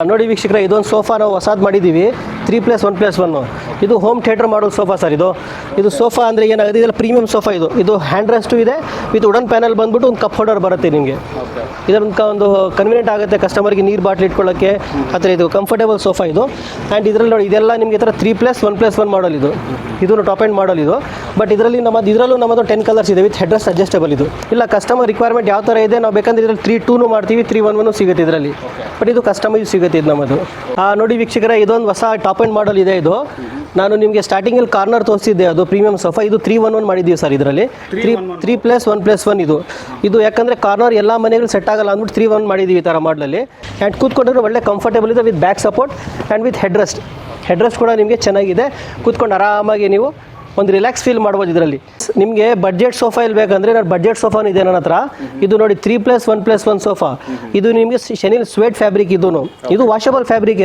ನೋಡಿ ವೀಕ್ಷಕರ ಇದೊಂದು ಸೋಫಾ ನಾವು ಹೊಸಾದ್ ಮಾಡಿದ್ದೀವಿ three plus one plus one. ಇದು ಹೋಮ್ ಥಿಯೇಟರ್ ಮಾಡೋ ಸೋಫಾ ಸರ್ ಇದು. ಇದು ಸೋಫಾ ಅಂದರೆ ಏನಾಗುತ್ತೆ? ಇದೆಲ್ಲ ಪ್ರೀಮಿಯಂ ಸೋಫಾ ಇದು. ಇದು ಹ್ಯಾಂಡ್ ರೆಸ್ಟು ಇದೆ ವಿತ್ ಉಡನ್ ಪ್ಯಾನಲ್ ಬಂದ್ಬಿಟ್ಟು ಒಂದು ಕಪ್ ಹೋಲ್ಡರ್ ಬರುತ್ತೆ ನಿಮಗೆ. ಇದರಿಂದ ಒಂದು ಕನ್ವೀನಿಯಂಟ್ ಆಗುತ್ತೆ ಕಸ್ಟಮರ್ಗೆ ನೀರು ಬಾಟ್ಲಿ ಇಟ್ಕೊಳ್ಳೋಕ್ಕೆ ಆ ಥರ ಇದು ಕಂಫರ್ಟೇಬಲ್ ಸೋಫಾ ಇದು. ಆ್ಯಂಡ್ ಇದರಲ್ಲಿ ನೋಡಿ ಇದೆಲ್ಲ ನಿಮಗೆ ಈ ಥರ three plus one plus one model ಇದು. ಇದು ಟಾಪ್ ಆ್ಯಂಡ್ ಮಾಡಲ್ ಇದು. ಬಟ್ ಇದರಲ್ಲಿ ನಮ್ಮದು ಇದರಲ್ಲೂ ನಮ್ಮದು ಟೆನ್ ಕಲರ್ಸ್ ಇದೆ ವಿತ್ ಹೆಡ್ರೆಸ್ ಅಡ್ಜಸ್ಟೇಬಲ್ ಇದು. ಇಲ್ಲ ಕಸ್ಟಮರ್ ರಿಕ್ವೈರ್ಮೆಂಟ್ ಯಾವ ಥರ ಇದೆ ನಾವು ಬೇಕಂದ್ರೆ ಇದರಲ್ಲಿ ತ್ರೀ ಟೂನು ಮಾಡ್ತೀವಿ ತ್ರೀ ಒನ್ ಒನ್ ಸಿಗುತ್ತೆ ಇದರಲ್ಲಿ. ಬಟ್ ಇದು ಕಸ್ಟಮೈಸ್ ಸಿಗುತ್ತೆ ಇದು ನಮ್ಮದು. ಆ, ನೋಡಿ ವೀಕ್ಷಕರ ಇದೊಂದು ಹೊಸ ಟಾಪ್ ಆ್ಯಂಡ್ ಮಾಡಲ್ ಇದೆ ಇದು. ನಾನು ನಿಮಗೆ ಸ್ಟಾರ್ಟಿಂಗಲ್ಲಿ ಕಾರ್ನರ್ ತೋರಿಸಿದ್ದೆ ಅದು ಪ್ರೀಮಿಯಂ ಸೋಫಾ ಇದು ತ್ರೀ ಒನ್ ಒನ್ ಮಾಡಿದ್ದೀವಿ ಸರ್ ಇದರಲ್ಲಿ. Three three plus one plus one ಇದು. ಇದು ಯಾಕಂದರೆ ಕಾರ್ನರ್ ಎಲ್ಲ ಮನೆಗಳು ಸೆಟ್ ಆಗಲ್ಲ ಅಂದ್ಬಿಟ್ಟು ತ್ರೀ ಒನ್ ಮಾಡಿದ್ದೀವಿ ಈ ಥರ ಮಾಡಲಲ್ಲಿ ಆ್ಯಂಡ್ ಕೂತ್ಕೊಂಡ್ರೆ ಒಳ್ಳೆ ಕಂಫರ್ಟೇಬಲ್ ಇದೆ with back support and with head rest head rest ಕೂಡ ನಿಮಗೆ ಚೆನ್ನಾಗಿದೆ. ಕೂತ್ಕೊಂಡು ಆರಾಮಾಗಿ ನೀವು ಒಂದು ರಿಲ್ಯಾಕ್ಸ್ ಫೀಲ್ ಮಾಡ್ಬೋದು ಇದರಲ್ಲಿ. ನಿಮಗೆ ಬಡ್ಜೆಟ್ ಸೋಫಾ ಇಲ್ಲಿ ಬೇಕಂದ್ರೆ ನಾನು ಬಡ್ಜೆಟ್ ಸೋಫಾ ಇದೆ ನನ್ನ ಹತ್ರ. ಇದು ನೋಡಿ three plus one plus one sofa ಇದು ನಿಮಗೆ ಶನಿಲ್ ಸ್ವೇಟ್ ಫ್ಯಾಬ್ರಿಕ್ ಇದು ಇದು ವಾಷಬಲ್ ಫ್ಯಾಬ್ರಿಕ್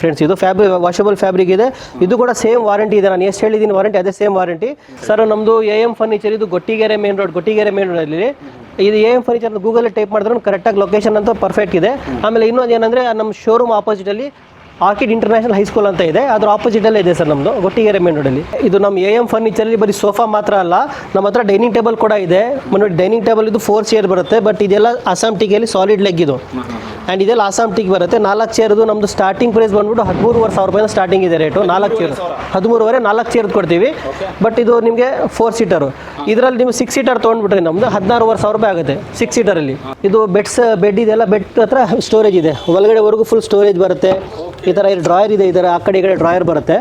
ಫ್ರೆಂಡ್ಸ್ ಇದು ಫ್ಯಾಬ್ರಿ ವಾಷಬಲ್ ಫ್ಯಾಬ್ರಿಕ್ ಇದೆ. ಇದು ಕೂಡ ಸೇಮ್ ವಾರಂಟಿ ಇದೆ. ನಾನು ಎಷ್ಟು ಹೇಳಿದ್ದೀನಿ ವಾರಂಟಿ ಅದೇ ಸೇಮ್ ವಾರಂಟಿ ಸರ್ ನಮ್ಮದು ಎ ಎಂ ಫರ್ನಿಚರ್ ಇದು Gottigere main road Gottigere main ರೋಡಲ್ಲಿ ಇದು A M furniture Google type ಮಾಡಿದ್ರೆ ಕರೆಕ್ಟಾಗಿ ಲೊಕೇಶನ್ ಅಂತ ಪರ್ಫೆಕ್ಟ್ ಇದೆ. ಆಮೇಲೆ ಇನ್ನೊಂದು ಏನಂದರೆ, ನಮ್ಮ ಶೋರೂಮ್ ಆಪೋಸಿಟಲ್ಲಿ ಆರ್ಕಿಡ್ ಇಂಟರ್ನ್ಯಾಷನಲ್ ಹೈಸ್ಕೂಲ್ ಅಂತ ಇದೆ. ಅದರ ಆಪೋಸಿಟ್ ಅಲ್ಲೇ ಇದೆ ಸರ್ ನಮ್ಮದು ಗೊಟ್ಟಿಗೆರೆ ಮೇನ್ ರೋಡಲ್ಲಿ ಇದು ನಮ್ಮ ಎ ಎಂ ಫರ್ನಿಚರಲ್ಲಿ ಬರೀ ಸೋಫಾ ಮಾತ್ರ ಅಲ್ಲ, ನಮ್ಮ ಹತ್ರ ಡೈನಿಂಗ್ ಟೇಬಲ್ ಕೂಡ ಇದೆ. ನೋಡಿ ಡೈನಿಂಗ್ ಟೇಬಲ್ ಇದು ಫೋರ್ ಚೇರ್ ಬರುತ್ತೆ ಬಟ್ ಇದೆಲ್ಲ ಅಸ್ಸಾಂ ಟೀಗಲ್ಲಿ ಸಾಲಿಡ್ ಲೆಗ್ ಇದು. ಆ್ಯಂಡ್ ಇದೆಲ್ಲ ಅಸ್ಸಾಂ ಟೀಕ್ ಬರುತ್ತೆ. ನಾಲ್ಕು ಚೇರ್ದು ನಮ್ಮದು ಸ್ಟಾರ್ಟಿಂಗ್ ಪ್ರೈಸ್ ಬಂದ್ಬಿಟ್ಟು ಹದಿಮೂರುವರೆ ಸಾವಿರ ರೂಪಾಯಿ ಸ್ಟಾರ್ಟಿಂಗ್ ಇದೆ ರೇಟು ನಾಲ್ಕು ಚೇರ್ ಹದಿಮೂರುವರೆ, ನಾಲ್ಕು ಚೇರ್ ಕೊಡ್ತೀವಿ. ಬಟ್ ಇದು ನಿಮಗೆ ಫೋರ್ ಸೀಟರು ಇದರಲ್ಲಿ ನೀವು ಸಿಕ್ಸ್ ಸೀಟರ್ ತೊಗೊಂಡ್ಬಿಟ್ರೆ ನಮ್ಮದು ಹದಿನಾರುವರೆ ಸಾವಿರ ರೂಪಾಯಿ ಆಗುತ್ತೆ ಸಿಕ್ಸ್ ಸೀಟರಲ್ಲಿ ಇದು ಬೆಡ್ಸ್ ಬೆಡ್ ಇದೆಲ್ಲ ಬೆಡ್ ಹತ್ರ ಸ್ಟೋರೇಜ್ ಇದೆ. ಒಳಗಡೆವರೆಗೂ ಫುಲ್ ಸ್ಟೋರೇಜ್ ಬರುತ್ತೆ. ಈ ಥರ ಇಲ್ಲಿ ಡ್ರಾಯರ್ ಇದೆ ಇದರ ಆ ಕಡೆ ಡ್ರಾಯರ್ ಬರುತ್ತೆ.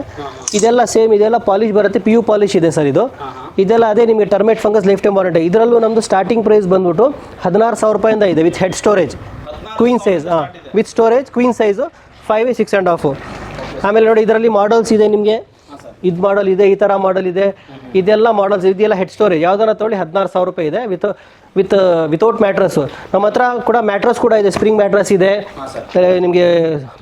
ಇದೆಲ್ಲ ಸೇಮ್ ಇದೆಲ್ಲ ಪಾಲಿಶ್ ಬರುತ್ತೆ ಪಿ ಯು ಪಾಲಿಶ್ ಇದೆ ಸರ್ ಇದು. ಇದೆಲ್ಲ ಅದೇ ನಿಮಗೆ termite fungus life time warranty ಇದರಲ್ಲೂ ನಮ್ಮದು ಸ್ಟಾರ್ಟಿಂಗ್ ಪ್ರೈಸ್ ಬಂದ್ಬಿಟ್ಟು ಹದಿನಾರು ಸಾವಿರ ರೂಪಾಯಿಂದ ಇದೆ with head storage queen size ಹಾಂ with storage queen size five six and half ಆಮೇಲೆ ನೋಡಿ ಇದರಲ್ಲಿ ಮಾಡಲ್ಸ್ ಇದೆ ನಿಮಗೆ. ಇದು ಮಾಡಲ್ ಇದೆ, ಈ ಥರ ಮಾಡಲ್ ಇದೆ. ಇದೆಲ್ಲ ಮಾಡಲ್ಸ್ ಇದೆಲ್ಲ ಹೆಡ್ ಸ್ಟೋರೇಜ್ ಯಾವ್ದಾರ ತೊಗೊಳ್ಳಿ ಹದಿನಾರು ಸಾವಿರ ರೂಪಾಯಿ ಇದೆ ವಿತ್ ವಿತ್ ವಿತೌಟ್ ಮ್ಯಾಟ್ರಸ್ ನಮ್ಮ ಹತ್ರ ಕೂಡ ಮ್ಯಾಟ್ರಸ್ ಕೂಡ ಇದೆ. ಸ್ಪ್ರಿಂಗ್ ಮ್ಯಾಟ್ರಸ್ ಇದೆ. ನಿಮಗೆ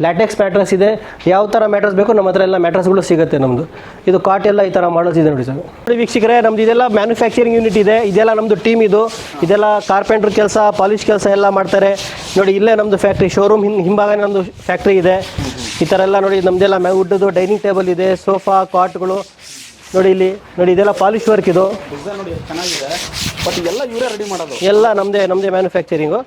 ಲ್ಯಾಟೆಕ್ಸ್ ಮ್ಯಾಟ್ರಸ್ ಇದೆ. ಯಾವ ಥರ ಮ್ಯಾಟ್ರಸ್ ಬೇಕು ನಮ್ಮ ಹತ್ರ ಎಲ್ಲ ಮ್ಯಾಟ್ರಸ್ಗಳು ಸಿಗುತ್ತೆ ನಮ್ಮದು ಇದು ಕಾಟ್ ಎಲ್ಲ ಈ ಥರ ಮಾಡಲ್ಸ್ ಇದೆ ನೋಡಿ ಸರ್ ನೋಡಿ ವೀಕ್ಷಕರೇ ನಮ್ದು ಇದೆಲ್ಲ ಮ್ಯಾನುಫ್ಯಾಕ್ಚರಿಂಗ್ ಯೂನಿಟ್ ಇದೆ. ಇದೆಲ್ಲ ನಮ್ಮದು ಟೀಮ್ ಇದು. ಇದೆಲ್ಲ ಕಾರ್ಪೆಂಟ್ರ್ ಕೆಲಸ ಪಾಲಿಶ್ ಕೆಲಸ ಎಲ್ಲ ಮಾಡ್ತಾರೆ. ನೋಡಿ ಇಲ್ಲೇ ನಮ್ಮದು ಫ್ಯಾಕ್ಟ್ರಿ ಶೋರೂಮ್ ಹಿಂ ಹಿಂಭಾಗ ನಮ್ಮದು ಫ್ಯಾಕ್ಟ್ರಿ ಇದೆ. ಈ ಥರ ಎಲ್ಲ ನೋಡಿ ನಮ್ಮದೆಲ್ಲ ಮ್ಯಾ ವುಡ್ದು ಡೈನಿಂಗ್ ಟೇಬಲ್ ಇದೆ ಸೋಫಾ ಕಾಟ್ಗಳು ನೋಡಿ ಇಲ್ಲಿ ನೋಡಿ ಇದೆಲ್ಲ ಪಾಲಿಶ್ ವರ್ಕ್ ಇದು. ಡಿಸೈನ್ ನೋಡಿ ಚೆನ್ನಾಗಿದೆ. ಬಟ್ ಎಲ್ಲ ಇವರೇ ರೆಡಿ ಮಾಡೋದು? ಎಲ್ಲ ನಮ್ಮದೇ ನಮ್ಮದೇ ಮ್ಯಾನುಫ್ಯಾಕ್ಚರಿಂಗು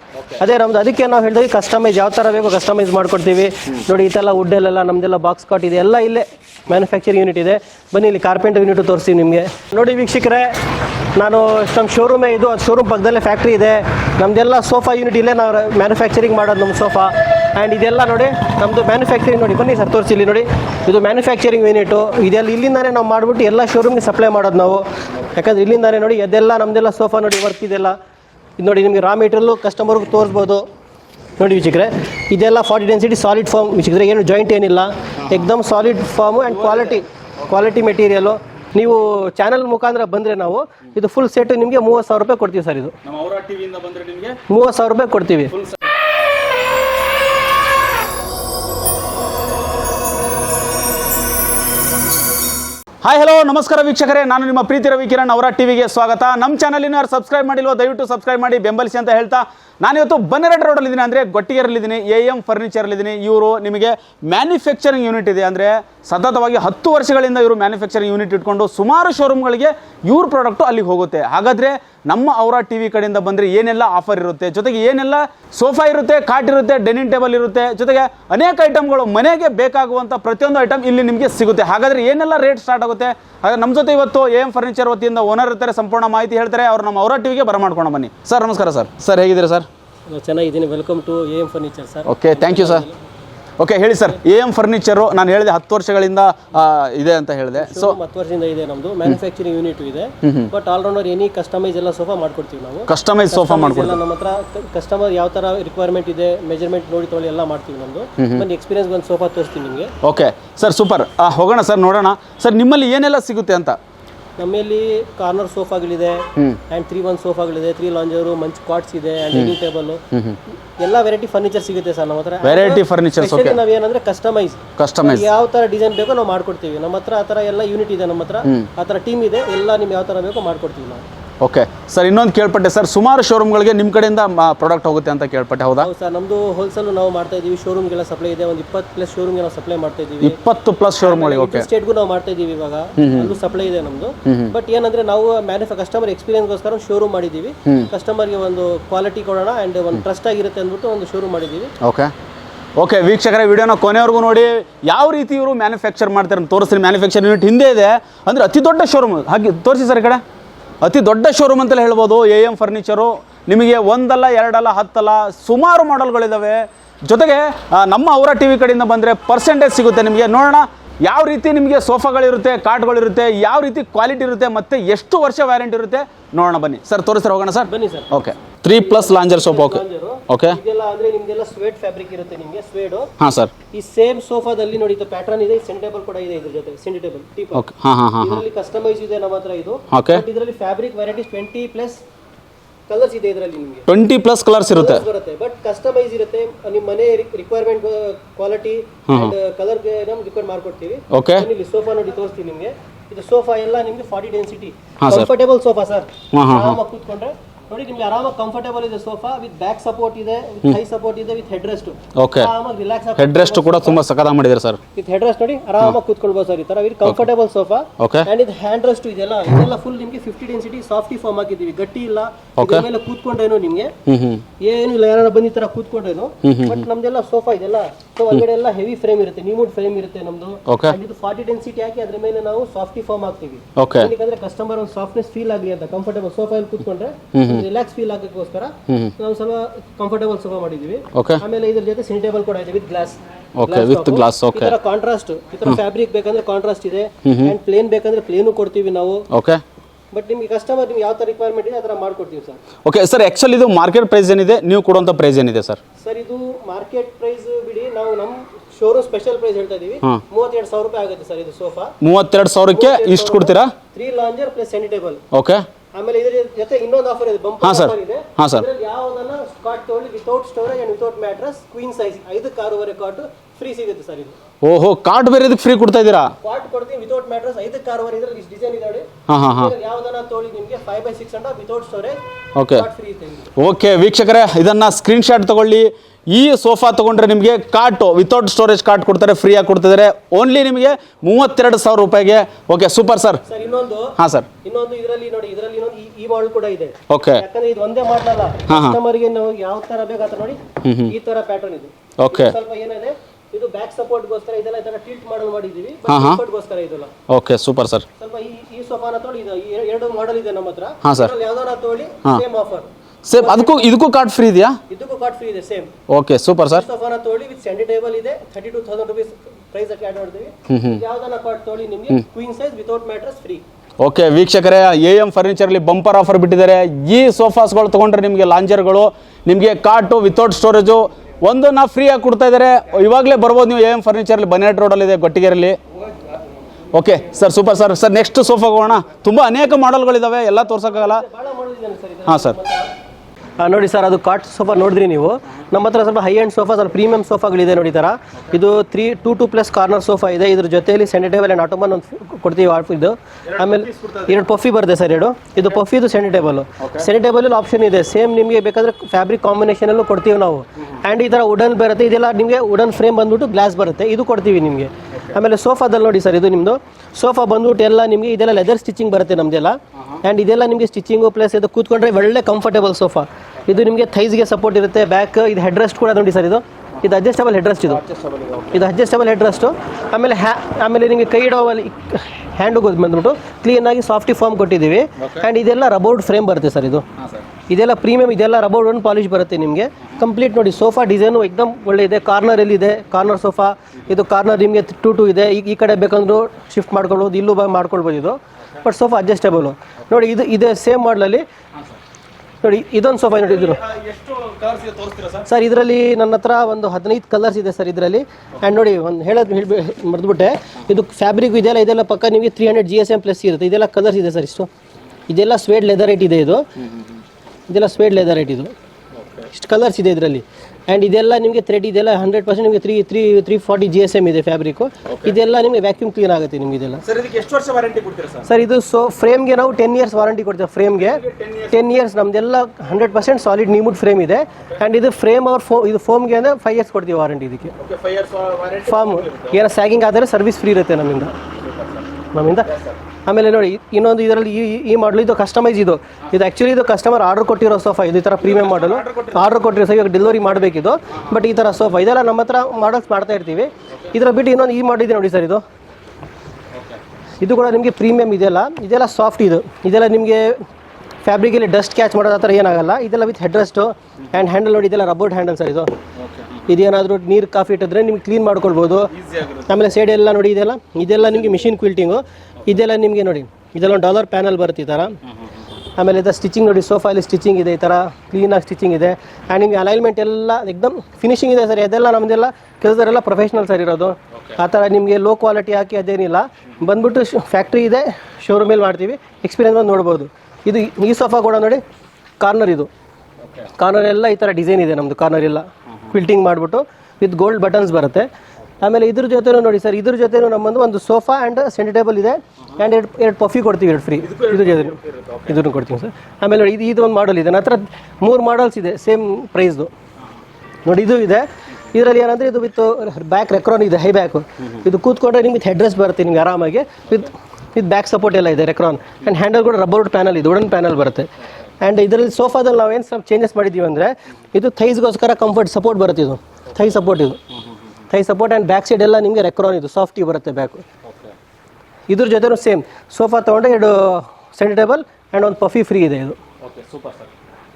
ಅದೇ ನಮ್ದು ಅದಕ್ಕೆ ನಾವು ಹೇಳಿದ್ವಿ ಕಸ್ಟಮೈಸ್ ಯಾವ ಥರ ಬೇಕು ಕಸ್ಟಮೈಸ್ ಮಾಡ್ಕೊಡ್ತೀವಿ. ನೋಡಿ ಇದೆಲ್ಲ ವುಡ್ಡಲ್ಲೆಲ್ಲ ನಮ್ದೆಲ್ಲ ಬಾಕ್ಸ್ ಕಾಟ್ ಇದೆ ಎಲ್ಲ ಇಲ್ಲೇ ಮ್ಯಾನುಫ್ಯಾಕ್ಚರಿಂಗ್ ಯೂನಿಟ್ ಇದೆ. ಬನ್ನಿ ಇಲ್ಲಿ ಕಾರ್ಪೆಂಟರ್ ಯೂನಿಟ್ ತೋರಿಸಿ ನಿಮಗೆ. ನೋಡಿ ವೀಕ್ಷಕರೇ ನಾನು ನಮ್ಮ ಶೋರೂಮೇ ಇದು ಅದು ಶೋರೂಮ್ ಪಕ್ಕದಲ್ಲೇ ಫ್ಯಾಕ್ಟ್ರಿ ಇದೆ. ನಮ್ಮದೆಲ್ಲ ಸೋಫಾ ಯೂನಿಟ್ ಇಲ್ಲೇ ನಾವು ಮ್ಯಾನುಫ್ಯಾಕ್ಚರಿಂಗ್ ಮಾಡೋದು ನಮ್ಮ ಸೋಫಾ ಆ್ಯಂಡ್ ಇದೆಲ್ಲ ನೋಡಿ ನಮ್ಮದು ಮ್ಯಾನುಫ್ಯಾಕ್ಚರಿಂಗ್ ನೋಡಿ ಬನ್ನಿ ಸರ್ ತೋರಿಸಿ ಇಲ್ಲಿ ನೋಡಿ. ಇದು ಮ್ಯಾನುಫ್ಯಾಕ್ಚರಿಂಗ್ ಯೂನಿಟು ಇದೆಲ್ಲ ಇಲ್ಲಿಂದಾನೇ ನಾವು ಮಾಡಿಬಿಟ್ಟು ಎಲ್ಲ ಶೋರೂಮ್ಗೆ ಸಪ್ಲೈ ಮಾಡೋದು ನಾವು. ಯಾಕಂದ್ರೆ ಇಲ್ಲಿಂದಾನೇ ನೋಡಿ ಅದೆಲ್ಲ ನಮ್ಮದೆಲ್ಲ ಸೋಫಾ ನೋಡಿ ವರ್ಕ್ ಇದೆಲ್ಲ. ಇದು ನೋಡಿ ನಿಮಗೆ ರಾ ಮೆಟೀರಿಯಲ್ಲು ಕಸ್ಟಮರ್ಗೆ ತೋರಿಸ್ಬೋದು. ನೋಡಿ ವೀಕ್ಷಕರೇ ಇದೆಲ್ಲ ಫಾರ್ಟಿ ಡೆನ್ಸಿಟಿ ಸಾಲಿಡ್ ಫಾರ್ಮ್ ವಿಚಿಕ್ರೆ ಏನು ಜಾಯಿಂಟ್ ಏನಿಲ್ಲ. ಎಕ್ದಮ್ solid foam and quality quality material ನೀವು ಚಾನಲ್ ಮುಖಾಂತರ ಬಂದರೆ ನಾವು ಇದು ಫುಲ್ ಸೆಟ್ ನಿಮಗೆ ಮೂವತ್ತು ಸಾವಿರ ರೂಪಾಯಿ ಕೊಡ್ತೀವಿ ಸರ್ ಇದು. ಮೂವತ್ತು ಸಾವಿರ ರೂಪಾಯಿ ಕೊಡ್ತೀವಿ. ಹಾಯ್ ಹಲೋ ನಮಸ್ಕಾರ ವೀಕ್ಷಕರೇ. ನಾನು ನಿಮ್ಮ ಪ್ರೀತಿ ರವಿ ಕಿರಣ್ ಅವರ ಟಿವಿಗೆ ಸ್ವಾಗತ. ನಮ್ಮ ಚಾನಲ್ ಯಾರು ಸಬ್ಸ್ಕ್ರೈಬ್ ಮಾಡಿಲ್ವೋ, ದಯವಿಟ್ಟು ಸಬ್ಸ್ಕ್ರೈಬ್ ಮಾಡಿ, ಬೆಂಬಲಿಸಿ ಅಂತ ಹೇಳ್ತಾ ನಾನಿವತ್ತು ಬನ್ನೆರಡು ರೋಡಲ್ಲಿದ್ದೀನಿ ಅಂದರೆ ಗೊಟ್ಟಿಗೆರಲ್ಲಿದ್ದೀನಿ ಎ ಎಂ ಫರ್ನಿಚರಲ್ಲಿದ್ದೀನಿ ಇವರು ನಿಮಗೆ ಮ್ಯಾನುಫ್ಯಾಕ್ಚರಿಂಗ್ ಯೂನಿಟ್ ಇದೆ ಅಂದರೆ ಸತತವಾಗಿ ಹತ್ತು ವರ್ಷಗಳಿಂದ ಇವರು ಮ್ಯಾನುಫ್ಯಾಕ್ಚರಿಂಗ್ ಯೂನಿಟ್ ಇಟ್ಕೊಂಡು ಸುಮಾರು ಶೋರೂಮ್ಗಳಿಗೆ ಇವ್ರ ಪ್ರಾಡಕ್ಟು ಅಲ್ಲಿಗೆ ಹೋಗುತ್ತೆ. ಹಾಗಾದರೆ ನಮ್ಮ ಅವರ ಟಿ ವಿ ಕಡೆಯಿಂದ ಬಂದರೆ ಏನೆಲ್ಲ ಆಫರ್ ಇರುತ್ತೆ? ಜೊತೆಗೆ ಏನೆಲ್ಲ ಸೋಫಾ ಇರುತ್ತೆ ಕಾಟ್ ಇರುತ್ತೆ ಡೈನಿಂಗ್ ಟೇಬಲ್ ಇರುತ್ತೆ, ಜೊತೆಗೆ ಅನೇಕ ಐಟಮ್ಗಳು ಮನೆಗೆ ಬೇಕಾಗುವಂಥ ಪ್ರತಿಯೊಂದು ಐಟಮ್ ಇಲ್ಲಿ ನಿಮಗೆ ಸಿಗುತ್ತೆ. ಹಾಗಾದರೆ ಏನೆಲ್ಲ ರೇಟ್ ಸ್ಟಾರ್ಟ್ ಆಗುತ್ತೆ? ಹಾಗಾದ್ರೆ ನಮ್ಮ ಜೊತೆ ಇವತ್ತು ಎ ಎಂ ಫರ್ನಿಚರ್ ವತಿಯಿಂದ ಓನರ್ ಇರ್ತಾರೆ, ಸಂಪೂರ್ಣ ಮಾಹಿತಿ ಹೇಳ್ತಾರೆ. ಅವ್ರು ನಮ್ಮ ಅವರ ಟಿವಿಗೆ ಬರಮಾಡ್ಕೊಂಡು ಬನ್ನಿ. ಸರ್, ನಮಸ್ಕಾರ ಸರ್. ಸರ್, ಹೇಗಿದ್ದೀರಾ ಸರ್? ಚೆನ್ನಾಗಿದ್ದೀನಿ. Welcome to A M furniture sir okay thank you sir okay ಹೇಳಿ ಸರ್ ಎ ಎಂ ಫರ್ನಿಚರು ನಾನು ಹೇಳಿದೆ ಹತ್ತು ವರ್ಷಗಳಿಂದ ಆ, ಇದೆ ಅಂತ ಹೇಳಿದೆ. ಸೊ ಹತ್ತು ವರ್ಷದಿಂದ ಇದೆ ನಮ್ಮದು ಮ್ಯಾನುಫ್ಯಾಕ್ಚರಿಂಗ್ ಯೂನಿಟ್ ಇದೆ. But all rounder any customise ಎಲ್ಲ ಸೋಫಾ ಮಾಡ್ಕೊಡ್ತೀವಿ ನಾವು. ಕಸ್ಟಮೈಸ್ ಸೋಫಾ ಮಾಡ್ಕೊಡ್ತೀವಿ ಎಲ್ಲ ನಮ್ಮ ಹತ್ರ ಕಸ್ಟಮರ್ ಯಾವ ತರ ರಿಕ್ವೈರ್ಮೆಂಟ್ ಇದೆ ಮೆಜರ್ಮೆಂಟ್ ನೋಡಿ ತೊಗೊಳ್ಳಿ ಎಲ್ಲ ಮಾಡ್ತೀವಿ ನಮ್ದು. ಒಂದು ಎಕ್ಸ್ಪೀರಿಯನ್ಸ್ ಒಂದು ಸೋಫಾ ತೋರಿಸ್ತೀನಿ ನಿಮಗೆ. ಓಕೆ ಸರ್ ಸೂಪರ್ ಹೋಗೋಣ ಸರ್ ನೋಡೋಣ. ಸರ್ ನಿಮ್ಮಲ್ಲಿ ಏನೆಲ್ಲ ಸಿಗುತ್ತೆ ಅಂತ? ನಮ್ಮಲ್ಲಿ ಕಾರ್ನರ್ ಸೋಫಾಗಳಿದೆ ಅಂಡ್ ತ್ರೀ ಒನ್ ಸೋಫಾಗಳಿದೆ ತ್ರೀ ಲಾಂಜರು ಮಂಚ್ ಕ್ವಾಟ್ಸ್ ಇದೆ ಡೈನಿಂಗ್ ಟೇಬಲ್ ಎಲ್ಲ ವೆರೈಟಿ ಫರ್ನಿಚರ್ ಸಿಗುತ್ತೆ ಸರ್ ನಮ್ಮ ಹತ್ರ ವೆರೈಟಿ ಫರ್ನಿಚರ್ ಓಕೆ ನಾವು ಏನಂದ್ರೆ ಕಸ್ಟಮೈಸ್ ಕಸ್ಟಮೈಸ್ ಯಾವ ತರ ಡಿಸೈನ್ ಬೇಕೋ ನಾವು ಮಾಡ್ಕೊಡ್ತೀವಿ. ನಮ್ಮ ಹತ್ರ ಆ ತರ ಎಲ್ಲ ಯೂನಿಟ್ ಇದೆ ನಮ್ಮ ಹತ್ರ ಆ ತರ ಟೀಮ್ ಇದೆ ಎಲ್ಲ ನಿಮ್ಗೆ ಯಾವ ತರ ಬೇಕೋ ಮಾಡ್ಕೊಡ್ತೀವಿ ನಾವು. ಓಕೆ ಸರ್ ಇನ್ನೊಂದು ಕೇಳ್ಪಟ್ಟೆ. ಸರ್ ಸುಮಾರು ಶೋರೂಮ್ಗಳಿಗೆ ನಿಮ್ಮ ಕಡೆಯಿಂದ ಪ್ರಾಡಕ್ಟ್ ಹೋಗುತ್ತೆ ಅಂತ ಕೇಳ್ಪಟ್ಟೆ ಹೌದಾ? ಹೌದು ಸರ್ ನಮ್ಮದು ಹೋಲ್ಸೇಲ್ ನಾವು ಮಾಡ್ತಾ ಇದ್ದೀವಿ. ಶೋರೂಮ್ಗೆಲ್ಲ ಸಪ್ಲೈ ಇದೆ. ಒಂದು ಇಪ್ಪತ್ತು ಪ್ಲಸ್ ಶೋರೂಮ್ಗೆ ನಾವು ಸಪ್ಲೈ ಮಾಡ್ತಾ ಇದ್ದೀವಿ. ಇಪ್ಪತ್ತು ಪ್ಲಸ್ ಶೋರೂಮ್ಗಳಿಗೆ ಓಕೆ ಸ್ಟೇಟ್ಗೂ ನಾವು ಮಾಡ್ತಾ ಇದೀವಿ ಇವಾಗ. ಅಲ್ಲೂ ಸಪ್ಲೈ ಇದೆ ನಮ್ದು. ಬಟ್ ಏನಂದ್ರೆ ನಾವು ಮ್ಯಾನುಫ್ಯಾ ಕಸ್ಟಮರ್ ಎಕ್ಸ್ಪೀರಿಯನ್ಸ್ಗೋಸ್ಕರ ಗೋಸ್ಕರ ಶೋರೂಮ್ ಮಾಡಿದ್ದೀವಿ. ಕಸ್ಟಮರ್ಗೆ ಒಂದು ಕ್ವಾಲಿಟಿ ಕೊಡೋಣ ಅಂಡ್ ಒಂದು ಟ್ರಸ್ಟ್ ಆಗಿರುತ್ತೆ ಅಂದ್ಬಿಟ್ಟು ಒಂದು ಶೋರೂಮ್ ಮಾಡಿದೀವಿ ಓಕೆ ಓಕೆ ವೀಕ್ಷಕರ ವಿಡಿಯೋನ ಕೊನೆವರೆಗೂ ನೋಡಿ. ಯಾವ ರೀತಿ ಇವರು ಮ್ಯಾನುಫ್ಯಾಕ್ಚರ್ ಮಾಡ್ತಾರೆ ತೋರಿಸಿ ತೋರಿಸ್ತೀನಿ. ಮ್ಯಾನುಫ್ಯಾಕ್ಚರ್ ಯೂನಿಟ್ ಹಿಂದೆ ಇದೆ. ಅಂದ್ರೆ ಅತಿ ದೊಡ್ಡ ಶೋರೂಮ್ ಹಾಗೆ ತೋರಿಸಿ ಸರ್ ಈ ಕಡೆ. ಅತಿ ದೊಡ್ಡ ಶೋರೂಮ್ ಅಂತಲೇ ಹೇಳ್ಬೋದು. ಎ ಎಂ ಫರ್ನಿಚರು ನಿಮಗೆ ಒಂದಲ್ಲ ಎರಡಲ್ಲ ಹತ್ತಲ್ಲ ಸುಮಾರು ಮಾಡಲ್ಗಳಿದ್ದಾವೆ ಜೊತೆಗೆ ನಮ್ಮ ಅವರ ಟಿ ವಿ ಕಡೆಯಿಂದ ಬಂದರೆ ಪರ್ಸೆಂಟೇಜ್ ಸಿಗುತ್ತೆ ನಿಮಗೆ. ನೋಡೋಣ ಯಾವ ರೀತಿ ನಿಮಗೆ ಸೋಫಾಗಳಿರುತ್ತೆ ಕಾಟ್ಗಳಿರುತ್ತೆ ಯಾವ ರೀತಿ ಕ್ವಾಲಿಟಿ ಇರುತ್ತೆ ಮತ್ತು ಎಷ್ಟು ವರ್ಷ ವ್ಯಾರಂಟಿ ಇರುತ್ತೆ. ನೋಡೋಣ ಬನ್ನಿ. ಸರ್ ತೋರಿಸ್ತಾರೆ ಹೋಗೋಣ ಸರ್? ಬನ್ನಿ sir. Okay three plus lounger sofa okay okay ಇದೆಲ್ಲ ಅಂದ್ರೆ ನಿಮ್ದೆಲ್ಲ ಸ್ವೇಟ್ ಫ್ಯಾಬ್ರಿಕ್ ಇರುತ್ತೆ ನಿಮಗೆ ಸ್ವೇಡು ಹಾಂ ಸರ್ ಈ ಸೇಮ್ ಸೋಫಾದಲ್ಲಿ ನೋಡಿ ಇದು ಪ್ಯಾಟರ್ನ್ ಇದೆ ಸೆಂಟೇಬಲ್ ಕೂಡ ಇದೆ ಇದ್ರ ಜೊತೆ ಸೆಂಟೇಬಲ್ ಟೀಪ್ ಓಕೆ ಹಾಂ ಹಾಂ ಹಾಂ ಇದರಲ್ಲಿ ಕಸ್ಟಮೈಸ್ ಇದೆ ನಮ್ಮ ಹತ್ರ ಇದು. ಓಕೆ ಬಟ್ ಇದರಲ್ಲಿ fabric variety twenty plus colours ಇದೆ ಇದರಲ್ಲಿ ನಿಮಗೆ. ಟ್ವೆಂಟಿ ಪ್ಲಸ್ ಕಲರ್ಸ್ ಇರುತ್ತೆ. ಬರುತ್ತೆ ಬಟ್ ಕಸ್ಟಮೈಸ್ ಇರುತ್ತೆ. ನಿಮ್ಮ ಮನೆ ರಿಕ್ವೈರ್ಮೆಂಟ್ ಕ್ವಾಲಿಟಿ ಅಂಡ್ ಕಲರ್ ನಮ್ಗೆ ರಿಕ್ವೈರ್ ಮಾಡ್ಕೊಡ್ತೀವಿ. ಓಕೆ ಇಲ್ಲಿ ಸೋಫಾ ನೋಡಿ ತೋರಿಸ್ತೀನಿ ನಿಮಗೆ. ಇದು ಸೋಫಾ ಎಲ್ಲ ನಿಮಗೆ forty density. Comfortable sofa sir ಆರಾಮಾಗಿ ಕೂತ್ಕೊಂಡ್ರೆ ನೋಡಿ ನಿಮ್ಗೆ ಆರಾಮಾಗಿ ಕಂಫರ್ಟೇಬಲ್ ಇದೆ ಸೋಫಾ ವಿತ್ ಬ್ಯಾಕ್ ಸಪೋರ್ಟ್ ಇದೆ ವಿತ್ ಹೈ ಸಪೋರ್ಟ್ ಇದೆ ವಿತ್ ಹೆಡ್ ರೆಸ್ಟ್ ಓಕೆ ಆರಾಮಾಗಿ ರಿಲ್ಯಾಕ್ಸ್ ಹೆಡ್ ರೆಸ್ಟ್ ಕೂಡ ತುಂಬಾ ಸಖತ್ತಾಗಿ ಮಾಡಿದ್ದಾರೆ ಸರ್? ವಿತ್ ಹೆಡ್ ರೆಸ್ಟ್ ನೋಡಿ ಆರಾಮಾಗಿ ಕೂತ್ಕೊಳ್ಬೋದು ಸರ್ ಈ ತರ with comfortable sofa okay and ಇದು ಹ್ಯಾಂಡ್ ರೆಸ್ಟ್ ಇದೆಲ್ಲ ಇದೆಲ್ಲ ಫುಲ್ ನಿಮಗೆ ಫಿಫ್ಟಿ ಡೆನ್ಸಿಟಿ ಸಾಫ್ಟಿ ಫಾರ್ಮ್ ಹಾಕಿದೀವಿ ಗಟ್ಟಿ ಇಲ್ಲ ಇದ್ರ ಮೇಲೆ ಕೂತ್ಕೊಂಡ್ರೇನು ನಿಮಗೆ? ಏನು ಇಲ್ಲ ಯಾರು ಬಂದಿ ಈ ತರ ಕೂತ್ಕೊಂಡ್ರೇನು? ಬಟ್ ನಮ್ದೆಲ್ಲ ಸೋಫಾ ಇದೆಲ್ಲ ಸೊ ಒಳಗಡೆ ಎಲ್ಲ ಹೆವಿ ಫ್ರೇಮ್ ಇರುತ್ತೆ ನ್ಯೂಮುಡ್ ಫ್ರೇಮ್ ಇರುತ್ತೆ ನಮ್ದು. ಅಂಡ್ ಇದು ಫಾರ್ಟಿ ಡೆನ್ಸಿಟಿ ಹಾಕಿ ಅದ್ರ ಮೇಲೆ ನಾವು ಸಾಫ್ಟಿ ಫಾರ್ಮ್ ಹಾಕ್ತೀವಿ. ಓಕೆ ಅಂದ್ರೆ ಕಸ್ಟಮರ್ ಒಂದು ಸಾಫ್ಟ್ನೆಸ್ ಫೀಲ್ ಆಗಲಿ ಅಂತ ಕಂಫರ್ಟೇಬಲ್ ಸೋಫಾ ಅಲ್ಲಿ ಕೂತ್ಕೊಂಡ್ರೆ ರಿಲ್ಯಾಕ್ಸ್ ಫೀಲ್ ಆಗಕ್ಕೋಸ್ಕರ ನಾವು ಸ್ವಲ್ಪ ಕಂಫರ್ಟಬಲ್ ಸೋಫಾ ಮಾಡಿದೀವಿ ಓಕೆ ಆಮೇಲೆ ಇದ್ರ ಜೊತೆ ಸೆನಿಟೇಬಲ್ ಕೂಡ ಇದೆ with glass okay with glass okay ಇದರ ಕಾಂಟ್ರಾಸ್ಟ್ ಈ ತರ ಫ್ಯಾಬ್ರಿಕ್ ಬೇಕಂದ್ರೆ ಕಾಂಟ್ರಾಸ್ಟ್ ಇದೆ. ಅಂಡ್ ಪ್ಲೇನ್ ಬೇಕಂದ್ರೆ ಪ್ಲೇನು ಕೊಡ್ತೀವಿ ನಾವು. ಓಕೆ ಬಟ್ ನಿಮಗೆ ಕಸ್ಟಮರ್ ನಿಮ್ಗೆ ಯಾವ ತರ ರಿಕ್ವೈರ್ಮೆಂಟ್ ಇದೆ ಅದರ ತರ ಮಾಡ್ಕೊಡ್ತೀವಿ ಸರ್ ಓಕೆ ಸರ್ ಆ್ಯಕ್ಚುಲಿ ಇದು ಮಾರ್ಕೆಟ್ ಪ್ರೈಸ್ ಏನಿದೆ? ನೀವು ಕೊಡುವಂಥ ಪ್ರೈಸ್ ಏನಿದೆ ಸರ್ ಸರ್ ಇದು ಮಾರ್ಕೆಟ್ ಪ್ರೈಸ್ ಬಿಡಿ ನಾವು ನಮ್ಮ ಶೋರೂಮ್ ಸ್ಪೆಷಲ್ ಪ್ರೈಸ್ ಹೇಳ್ತಾ ಇದೀವಿ. ಮೂವತ್ತೆರಡು ಸಾವಿರ ರೂಪಾಯಿ ಆಗುತ್ತೆ ಸರ್ ಇದು ಸೋಫಾ ಮೂವತ್ತೆರಡು ಸಾವಿರಕ್ಕೆ ಇಷ್ಟು ಕೊಡ್ತೀರಾ? Three lounger plus centre table okay ಆಮೇಲೆ ಇದರ ಜೊತೆ ಇನ್ನೊಂದು ಆಫರ್ ಇದೆ ಹಾ, ಬಂಪರ್ ಆಫರ್ ಇದೆ. ಹಾ, ಸರ್ ಇದರಲ್ಲಿ ಯಾವುದನ್ನ ಕಾಟ್ ತಗೊಳ್ಳಿ without storage and without mattress queen size ಐದು ಕಾರುವರೆ ಕಾಟು ಫ್ರೀ ಸಿಗುತ್ತೆ ಸರ್ ಇದು. ಓಹೋ ಕಾಟ್ ಬೇರೆ ಇದಕ್ಕೆ ಫ್ರೀ ಕೊಡ್ತಾ ಇದ್ದೀರಾ? ಕಾಟ್ ಕೊಡ್ತೀವಿ ವಿತೌಟ್ ಮ್ಯಾಟ್ರಸ್ ಐದು ಕಾರುವರೆ ಇದ್ರಲ್ಲಿ ಡಿಸೈನ್ ಇದೆ ನೋಡಿ. ಹಾಂ ಹಾಂ ಹಾಂ. ಇದ್ರಲ್ಲಿ ಯಾವುದನ್ನ ತಗೊಳ್ಳಿ ನಿಮಗೆ five by six without without storage okay cot free ಇದೆ ನಿಮ್ಗೆ. ಓಕೆ ವೀಕ್ಷಕರೇ ಇದನ್ನ ಸ್ಕ್ರೀನ್ ಶಾಟ್ ತಗೊಳ್ಳಿ. ಈ ಸೋಫಾ ತಗೊಂಡ್ರೆ ನಿಮಗೆ ಕಾರ್ಟು ವಿತೌಟ್ ಸ್ಟೋರೇಜ್ ಕಾರ್ಟ್ ಕೊಡ್ತಾರೆ ಫ್ರೀಯಾಗಿ ಕೊಡ್ತಿದ್ದಾರೆ. ಓನ್ಲಿ ನಿಮಗೆ ಮೂವತ್ತೆರಡು ಸಾವಿರ ರೂಪಾಯಿಗೆ. ಓಕೆ ಸೂಪರ್ ಸರ್ ಸರ್ ಇನ್ನೊಂದು. ಹಾಂ ಸರ್ ಇನ್ನೊಂದು ಇದರಲ್ಲಿ ನೋಡಿ ಇದರಲ್ಲಿ ಇನ್ನೊಂದು ಈ- ಈ ಕೂಡ ಇದೆ. ಓಕೆ ಯಾಕಂದ್ರೆ ಇದು ಒಂದೇ ಮಾಡಲ್ಲ ಕಸ್ಟಮರ್ಗೆ ನಾವು ಯಾವ ತರ ಬೇಕಾತ ನೋಡಿ? ಈ ತರ ಪ್ಯಾಟರ್ನ್ ಇದೆ. ಓಕೆ ಸ್ವಲ್ಪ ಏನಿದೆ? ಇದು ಬ್ಯಾಕ್ ಸಪೋರ್ಟ್ಗೋಸ್ಕರ ಇದೆಲ್ಲ ಈ ತರ ಟಿಲ್ಟ್ ಮಾಡಲ್ ಮಾಡಿದೀವಿ ಸಪೋರ್ಟ್ಗೋಸ್ಕರ ಇದೆಲ್ಲ. ಓಕೆ ಸೂಪರ್ ಸರ್ ಸ್ವಲ್ಪ ಈ ಈ ಸೋಫಾನ ತೊಗೊಳ್ಳಿ ಇದು ಎರಡು ಮಾಡೆಲ್ ಇದೆ ನಮ್ಮ ಹತ್ರ. ಹಾಂ ಇದ್ರಲ್ಲಿ ಯಾವ್ದಾರ ತೊಗೊಳ್ಳಿ ಸೇಮ್ ಆಫರ್ ಸೇಮ್ ಅದಕ್ಕೂ ಇದಕ್ಕೂ ಕಾರ್ಡ್ ಫ್ರೀ ಇದೆಯಾ? ಇದಕ್ಕೂ ಕಾಟ್ ಫ್ರೀ ಇದೆ ಸೇಮ್ ಓಕೆ ಸೂಪರ್ ಸರ್ ಸೋಫಾನ ತೊಗೊಳ್ಳಿ ವಿತ್ ಸೆಂಡಿ ಟೇಬಲ್ ಇದೆ thirty two thousand rupees price add ಮಾಡ್ತೀವಿ ಯಾವ್ದಾನ ಕಾಟ್ ತೊಗೊಳ್ಳಿ ನಿಮಗೆ queen size without mattress free okay ವೀಕ್ಷಕರೇ ಎ ಎಂ ಫರ್ನಿಚರ್ಲಿ ಬಂಪರ್ ಆಫರ್ ಬಿಟ್ಟಿದ್ದಾರೆ. ಈ ಸೋಫಾಸ್ಗಳು ತೊಗೊಂಡ್ರೆ ನಿಮಗೆ ಲಾಂಜರ್ಗಳು ನಿಮಗೆ ಕಾಟು ವಿತೌಟ್ ಸ್ಟೋರೇಜು ಒಂದನ್ನು ಫ್ರೀಯಾಗಿ ಕೊಡ್ತಾ ಇದ್ದಾರೆ ಇವಾಗಲೇ ಬರ್ಬೋದು ನೀವು ಎ ಎಂ ಫರ್ನಿಚರ್ಲಿ ಬನೇಟ್ ರೋಡಲ್ಲಿದೆ ಗೊಟ್ಟಿಗೆರಲ್ಲಿ okay sir super sir sir next sofa ಹೋಗೋಣ. ತುಂಬ ಅನೇಕ ಮಾಡೆಲ್ಗಳಿದ್ದಾವೆ ಎಲ್ಲ ತೋರ್ಸೋಕ್ಕಾಗಲ್ಲ. ಹಾಂ ಸರ್ ನೋಡಿ ಸರ್ ಅದು ಕಾಟ್ ಸೋಫಾ ನೋಡಿದ್ರಿ ನೀವು? ನಮ್ಮ ಹತ್ರ ಸ್ವಲ್ಪ ಹೈ ಆ್ಯಂಡ್ ಸೋಫಾ ಸ್ವಲ್ಪ ಪ್ರೀಮಿಯಂ ಸೋಫಾಗಳಿದೆ ನೋಡಿ ಥರ ಇದು three two two plus corner sofa ಇದೆ. ಇದ್ರ ಜೊತೆಯಲ್ಲಿ ಸೆನಿಟೇಬಲ್ ಆ್ಯಂಡ್ ಆಟೋಮನ್ ಒಂದು ಕೊಡ್ತೀವಿ ಆಫ್ ಇದು. ಆಮೇಲೆ ಎರಡು ಪಫಿ ಬರುತ್ತೆ ಸರ್ ಎರಡು. ಇದು ಪಫಿ ಇದು ಸೆಂಟರ್ ಟೇಬಲಲ್ಲಿ ಆಪ್ಷನ್ ಇದೆ. ಸೇಮ್ ನಿಮಗೆ ಬೇಕಾದ್ರೆ ಫ್ಯಾಬ್ರಿಕ್ ಕಾಂಬಿನೇಷನಲ್ಲೂ ಕೊಡ್ತೀವಿ ನಾವು. ಆ್ಯಂಡ್ ಈ ಥರ ವುಡನ್ ಬರುತ್ತೆ. ಇದೆಲ್ಲ ನಿಮಗೆ ವುಡನ್ ಫ್ರೇಮ್ ಬಂದ್ಬಿಟ್ಟು ಗ್ಲಾಸ್ ಬರುತ್ತೆ. ಇದು ಕೊಡ್ತೀವಿ ನಿಮಗೆ. ಆಮೇಲೆ ಸೋಫಾದಲ್ಲಿ ನೋಡಿ ಸರ್ ಇದು ನಿಮ್ಮದು ಸೋಫಾ ಬಂದ್ಬಿಟ್ಟು ಎಲ್ಲ ನಿಮಗೆ ಇದೆಲ್ಲ ಲೆದರ್ ಸ್ಟಿಚಿಂಗ್ ಬರುತ್ತೆ ನಮ್ಮದೆಲ್ಲ ಆ್ಯಂಡ್ ಇದೆಲ್ಲ ನಿಮಗೆ ಸ್ಟಿಚಿಂಗು ಪ್ಲಸ್ ಇದು ಕೂತ್ಕೊಂಡ್ರೆ ಒಳ್ಳೆ ಕಂಫರ್ಟೇಬಲ್ ಸೋಫಾ ಇದು ನಿಮಗೆ ಥೈಸ್ಗೆ ಸಪೋರ್ಟ್ ಇರುತ್ತೆ ಬ್ಯಾಕ್ ಇದು ಹೆಡ್ ರೆಸ್ಟ್ ಕೂಡ ನೋಡಿ ಸರ್ ಇದು. ಇದು ಅಡ್ಜಸ್ಟಬಲ್ ಹೆಡ್ ರೆಸ್ಟ್ ಇದು. ಇದು ಅಡ್ಜಸ್ಟಬಲ್ ಹೆಡ್ ರೆಸ್ಟು ಆಮೇಲೆ ಹ್ಯಾ ಆಮೇಲೆ ನಿಮಗೆ ಕೈ ಇಡೋವಲ್ಲಿ ಹ್ಯಾಂಡ್ ಬಂದ್ಬಿಟ್ಟು ಕ್ಲೀನಾಗಿ ಸಾಫ್ಟಿ ಫಾರ್ಮ್ ಕೊಟ್ಟಿದ್ದೀವಿ. ಆ್ಯಂಡ್ ಇದೆಲ್ಲ ರಬೋರ್ಡ್ ಫ್ರೇಮ್ ಬರುತ್ತೆ ಸರ್ ಇದು. ಇದೆಲ್ಲ ಪ್ರೀಮಿಯಂ ಇದೆಲ್ಲ ರಬೋರ್ಡ್ ಒಂದು ಪಾಲಿಶ್ ಬರುತ್ತೆ ನಿಮಗೆ. ಕಂಪ್ಲೀಟ್ ನೋಡಿ ಸೋಫಾ ಡಿಸೈನು ಎಕ್ದಮ್ ಒಳ್ಳೆ ಇದೆ. ಕಾರ್ನರಲ್ಲಿ ಇದೆ ಕಾರ್ನರ್ ಸೋಫಾ ಇದು ಕಾರ್ನರ್ ನಿಮಗೆ ಟು ಟು ಇದೆ. ಈ ಈ ಕಡೆ ಬೇಕಂದ್ರೂ ಶಿಫ್ಟ್ ಮಾಡ್ಕೊಳ್ಬೋದು ಇಲ್ಲೂ ಮಾಡ್ಕೊಳ್ಬೋದು ಇದು. ಬಟ್ ಸೋಫಾ ಅಡ್ಜಸ್ಟಬಲು ನೋಡಿ ಇದು ಇದೆ ಸೇಮ್ ಮಾಡಲಲ್ಲಿ ನೋಡಿ ಇದೊಂದು ಸೋಫಾ ನೋಡಿ ಇದ್ರು ಸರ್? ಸರ್ ಇದರಲ್ಲಿ ನನ್ನ ಹತ್ರ ಒಂದು ಹದಿನೈದು ಕಲರ್ಸ್ ಇದೆ ಸರ್ ಇದರಲ್ಲಿ. ಆ್ಯಂಡ್ ನೋಡಿ ಒಂದು ಹೇಳೋದು ಹೇಳ್ಬಿ ಮರೆದ್ಬಿಟ್ಟೆ. ಇದು ಫ್ಯಾಬ್ರಿಕ್ ಇದೆಲ್ಲ ಇದೆಲ್ಲ ಪಕ್ಕ ನಿಮಗೆ three hundred G S M plus ಇರುತ್ತೆ. ಇದೆಲ್ಲ ಕಲರ್ಸ್ ಇದೆ ಸರ್ ಇಷ್ಟು. ಇದೆಲ್ಲ ಸ್ವೇಡ್ ಲೆದರ್ ರೇಟ್ ಇದೆ ಇದು. ಇದೆಲ್ಲ ಸ್ವೇಡ್ ಲೆದರ್ ರೇಟ್ ಇದು. ಇಷ್ಟು ಕಲರ್ಸ್ ಇದೆ ಇದರಲ್ಲಿ. ಆ್ಯಂಡ್ ಇದೆಲ್ಲ ನಿಮಗೆ ಥ್ರೆಡ್ ಇದೆಲ್ಲ ಹಂಡ್ರೆಡ್ ಪರ್ಸೆಂಟ್ ನಿಮಗೆ three three three forty G S M ಇದೆ ಫ್ಯಾಬ್ರಿಕು ಇದೆಲ್ಲ ನಿಮಗೆ ವ್ಯಾಕ್ಯೂಮ್ ಕ್ಲೀನ್ ಆಗುತ್ತೆ ನಿಮಗೆ ಇದೆಲ್ಲ. ಸರ್ ಇದಕ್ಕೆ ಎಷ್ಟು ವರ್ಷ ವಾರಂಟಿ ಕೊಡ್ತೀರಾ ಸರ್ ಸರ್ ಇದು ಸೊ ಫ್ರೇಮ್ಗೆ ನಾವು ಟೆನ್ ಇಯರ್ಸ್ ವಾರಂಟಿ ಕೊಡ್ತೇವೆ ಫ್ರೇಮ್ಗೆ ಟೆನ್ ಇಯರ್ಸ್ ನಮ್ದೆಲ್ಲ hundred percent solid neem wood frame ಇದೆ. ಆ್ಯಂಡ್ ಇದು ಫ್ರೇಮ್ ಅವ್ರ ಫೋ ಇದು ಫೋಮ್ಗೆ ಅಂದರೆ ಫೈವ್ ಇಯರ್ಸ್ ಕೊಡ್ತೀವಿ ವಾರಂಟಿ ಇದಕ್ಕೆ. ಫಾರ್ಮ್ ಏನೋ ಸ್ಯಾಗಿಂಗ್ ಆದರೆ ಸರ್ವಿಸ್ ಫ್ರೀ ಇರುತ್ತೆ ನಮ್ಮಿಂದ. ನಮ್ಮಿಂದ. ಆಮೇಲೆ ನೋಡಿ ಇನ್ನೊಂದು ಇದರಲ್ಲಿ ಈ ಈ ಮಾಡಲ್ ಇದು ಕಸ್ಟಮೈಸ್ ಇದು. ಇದು ಆ್ಯಕ್ಚುಲಿ ಇದು ಕಸ್ಟಮರ್ ಆರ್ಡರ್ ಕೊಟ್ಟಿರೋ ಸೋಫಾ ಇದು ಈ ಥರ ಪ್ರೀಮಿಯಂ ಮಾಡಲು ಆರ್ಡರ್ ಕೊಟ್ಟಿರೋ ಸೊ ಇವಾಗ ಡೆಲಿವರಿ ಮಾಡಬೇಕಿದು. ಬಟ್ ಈ ಥರ ಸೋಫಾ ಇದೆಲ್ಲ ನಮ್ಮ ಹತ್ರ ಮಾಡಲ್ಸ್ ಮಾಡ್ತಾ ಇರ್ತೀವಿ. ಇದರ ಬಿಟ್ಟು ಇನ್ನೊಂದು ಈ ಮಾಡಿದೆ ನೋಡಿ ಸರ್ ಇದು. ಇದು ಕೂಡ ನಿಮಗೆ ಪ್ರೀಮಿಯಂ ಇದೆಲ್ಲ. ಇದೆಲ್ಲ ಸಾಫ್ಟ್ ಇದು. ಇದೆಲ್ಲ ನಿಮಗೆ ಫ್ಯಾಬ್ರಿಕಲ್ಲಿ ಡಸ್ಟ್ ಕ್ಯಾಚ್ ಮಾಡೋದು ಆ ಥರ ಏನಾಗಲ್ಲ. ಇದೆಲ್ಲ with head rest and handle ನೋಡಿ ಇದೆಲ್ಲ ರಬ್ಬರ್ ಹ್ಯಾಂಡಲ್ ಸರ್ ಇದು. ಇದೇನಾದರೂ ನೀರು ಕಾಫಿ ಇಟ್ಟಿದ್ರೆ ನಿಮ್ಗೆ ಕ್ಲೀನ್ ಮಾಡ್ಕೊಳ್ಬೋದು. ಆಮೇಲೆ ಸೈಡ್ ಎಲ್ಲ ನೋಡಿ ಇದೆಲ್ಲ ಇದೆಲ್ಲ ನಿಮಗೆ ಮಿಷಿನ್ ಕ್ವಿಲ್ಟಿಂಗು ಇದೆಲ್ಲ ನಿಮಗೆ ನೋಡಿ ಇದೆಲ್ಲ ಒಂದು ಡಾಲರ್ ಪ್ಯಾನಲ್ ಬರುತ್ತೆ ಈ ಥರ ಆಮೇಲೆ ಇದು ಸ್ಟಿಚಿಂಗ್ ನೋಡಿ ಸೋಫಾಲಿ ಸ್ಟಿಚಿಂಗ್ ಇದೆ ಈ ಥರ ಕ್ಲೀನಾಗಿ ಸ್ಟಿಚಿಂಗ್ ಇದೆ. ಆ್ಯಂಡ್ ನಿಮಗೆ ಅಲೈನ್ಮೆಂಟ್ ಎಲ್ಲ ಎಕ್ದಮ್ ಫಿನಿಶಿಂಗ್ ಇದೆ ಸರ್ ಅದೆಲ್ಲ ನಮ್ಮದೆಲ್ಲ ಕೆಲಸದವರೆಲ್ಲ ಪ್ರೊಫೆಷ್ನಲ್ ಸರ್ ಇರೋದು. ಆ ಥರ ನಿಮಗೆ ಲೋ ಕ್ವಾಲಿಟಿ ಹಾಕಿ ಅದೇನಿಲ್ಲ. ಬಂದ್ಬಿಟ್ಟು ಫ್ಯಾಕ್ಟ್ರಿ ಇದೆ ಶೋರೂಮಲ್ಲಿ ಮಾಡ್ತೀವಿ ಎಕ್ಸ್ಪೀರಿಯನ್ಸ್ ನೋಡ್ಬೋದು. ಇದು ಈ ಸೋಫಾ ಕೂಡ ನೋಡಿ ಕಾರ್ನರ್ ಇದು. ಕಾರ್ನರ್ ಎಲ್ಲ ಈ ಥರ ಡಿಸೈನ್ ಇದೆ ನಮ್ಮದು ಕಾರ್ನರ್ ಎಲ್ಲ ಕ್ವಿಲ್ಟಿಂಗ್ ಮಾಡಿಬಿಟ್ಟು ವಿತ್ ಗೋಲ್ಡ್ ಬಟನ್ಸ್ ಬರುತ್ತೆ. ಆಮೇಲೆ ಇದ್ರ ಜೊತೆನೂ ನೋಡಿ ಸರ್ ಇದ್ರ ಜೊತೆನೂ ನಮ್ಮದು ಒಂದು ಸೋಫಾ ಆ್ಯಂಡ್ ಸೆಂಟರ್ ಟೇಬಲ್ ಇದೆ. ಆ್ಯಂಡ್ ಎರಡು ಎರಡು ಪಫಿ ಕೊಡ್ತೀವಿ ಎರಡು ಫ್ರೀ ಇದ್ರ ಜೊತೆ ಇದನ್ನು ಕೊಡ್ತೀವಿ ಸರ್. ಆಮೇಲೆ ನೋಡಿ ಇದು ಇದು ಒಂದು ಮಾಡಲ್ ಇದೆ. ನಂತರ ಮೂರು ಮಾಡಲ್ಸ್ ಇದೆ ಸೇಮ್ ಪ್ರೈಸ್ದು ನೋಡಿ ಇದು ಇದೆ. ಇದರಲ್ಲಿ ಏನಂದರೆ ಇದು ವಿತ್ ಬ್ಯಾಕ್ ರೆಕ್ರಾನ್ ಇದೆ ಹೈ ಬ್ಯಾಕು ಇದು ಕೂತ್ಕೊಂಡ್ರೆ ನಿಮ್ಗೆ ಹೆಡ್ರೆಸ್ ಬರುತ್ತೆ ನಿಮ್ಗೆ ಆರಾಮಾಗಿ. ವಿತ್ ವಿತ್ ಬ್ಯಾಕ್ ಸಪೋರ್ಟ್ ಎಲ್ಲ ಇದೆ ರೆಕ್ರಾನ್ ಆ್ಯಂಡ್ ಹ್ಯಾಂಡಲ್ ಕೂಡ ರಬ್ಬರ್ ಪ್ಯಾನಲ್ ಇದೆ ವುಡನ್ ಪ್ಯಾನಲ್ ಬರುತ್ತೆ. ಆ್ಯಂಡ್ ಇದರಲ್ಲಿ ಸೋಫಾದಲ್ಲಿ ನಾವು ಏನು ಸ್ವಲ್ಪ ಚೇಂಜಸ್ ಮಾಡಿದ್ದೀವಿ ಅಂದರೆ ಇದು ಥೈಸ್ಗೋಸ್ಕರ ಕಂಫರ್ಟ್ ಸಪೋರ್ಟ್ ಬರುತ್ತೆ ಇದು. ಥೈ ಸಪೋರ್ಟ್ ಇದು. Thigh support and back side ಎಲ್ಲ ನಿಮಗೆ ರೆಕ್ರಾನ್ ಇದು ಸಾಫ್ಟಿ ಬರುತ್ತೆ ಬ್ಯಾಕು ಇದ್ರ ಜೊತೆನೂ ಸೇಮ್ ಸೋಫಾ ತೊಗೊಂಡ್ರೆ ಎರಡು ಸೆಂಟರ್ ಟೇಬಲ್ ಆ್ಯಂಡ್ ಒಂದು ಪಫಿ ಫ್ರೀ ಇದೆ ಇದು. ಓಕೆ ಸೂಪರ್ ಸರ್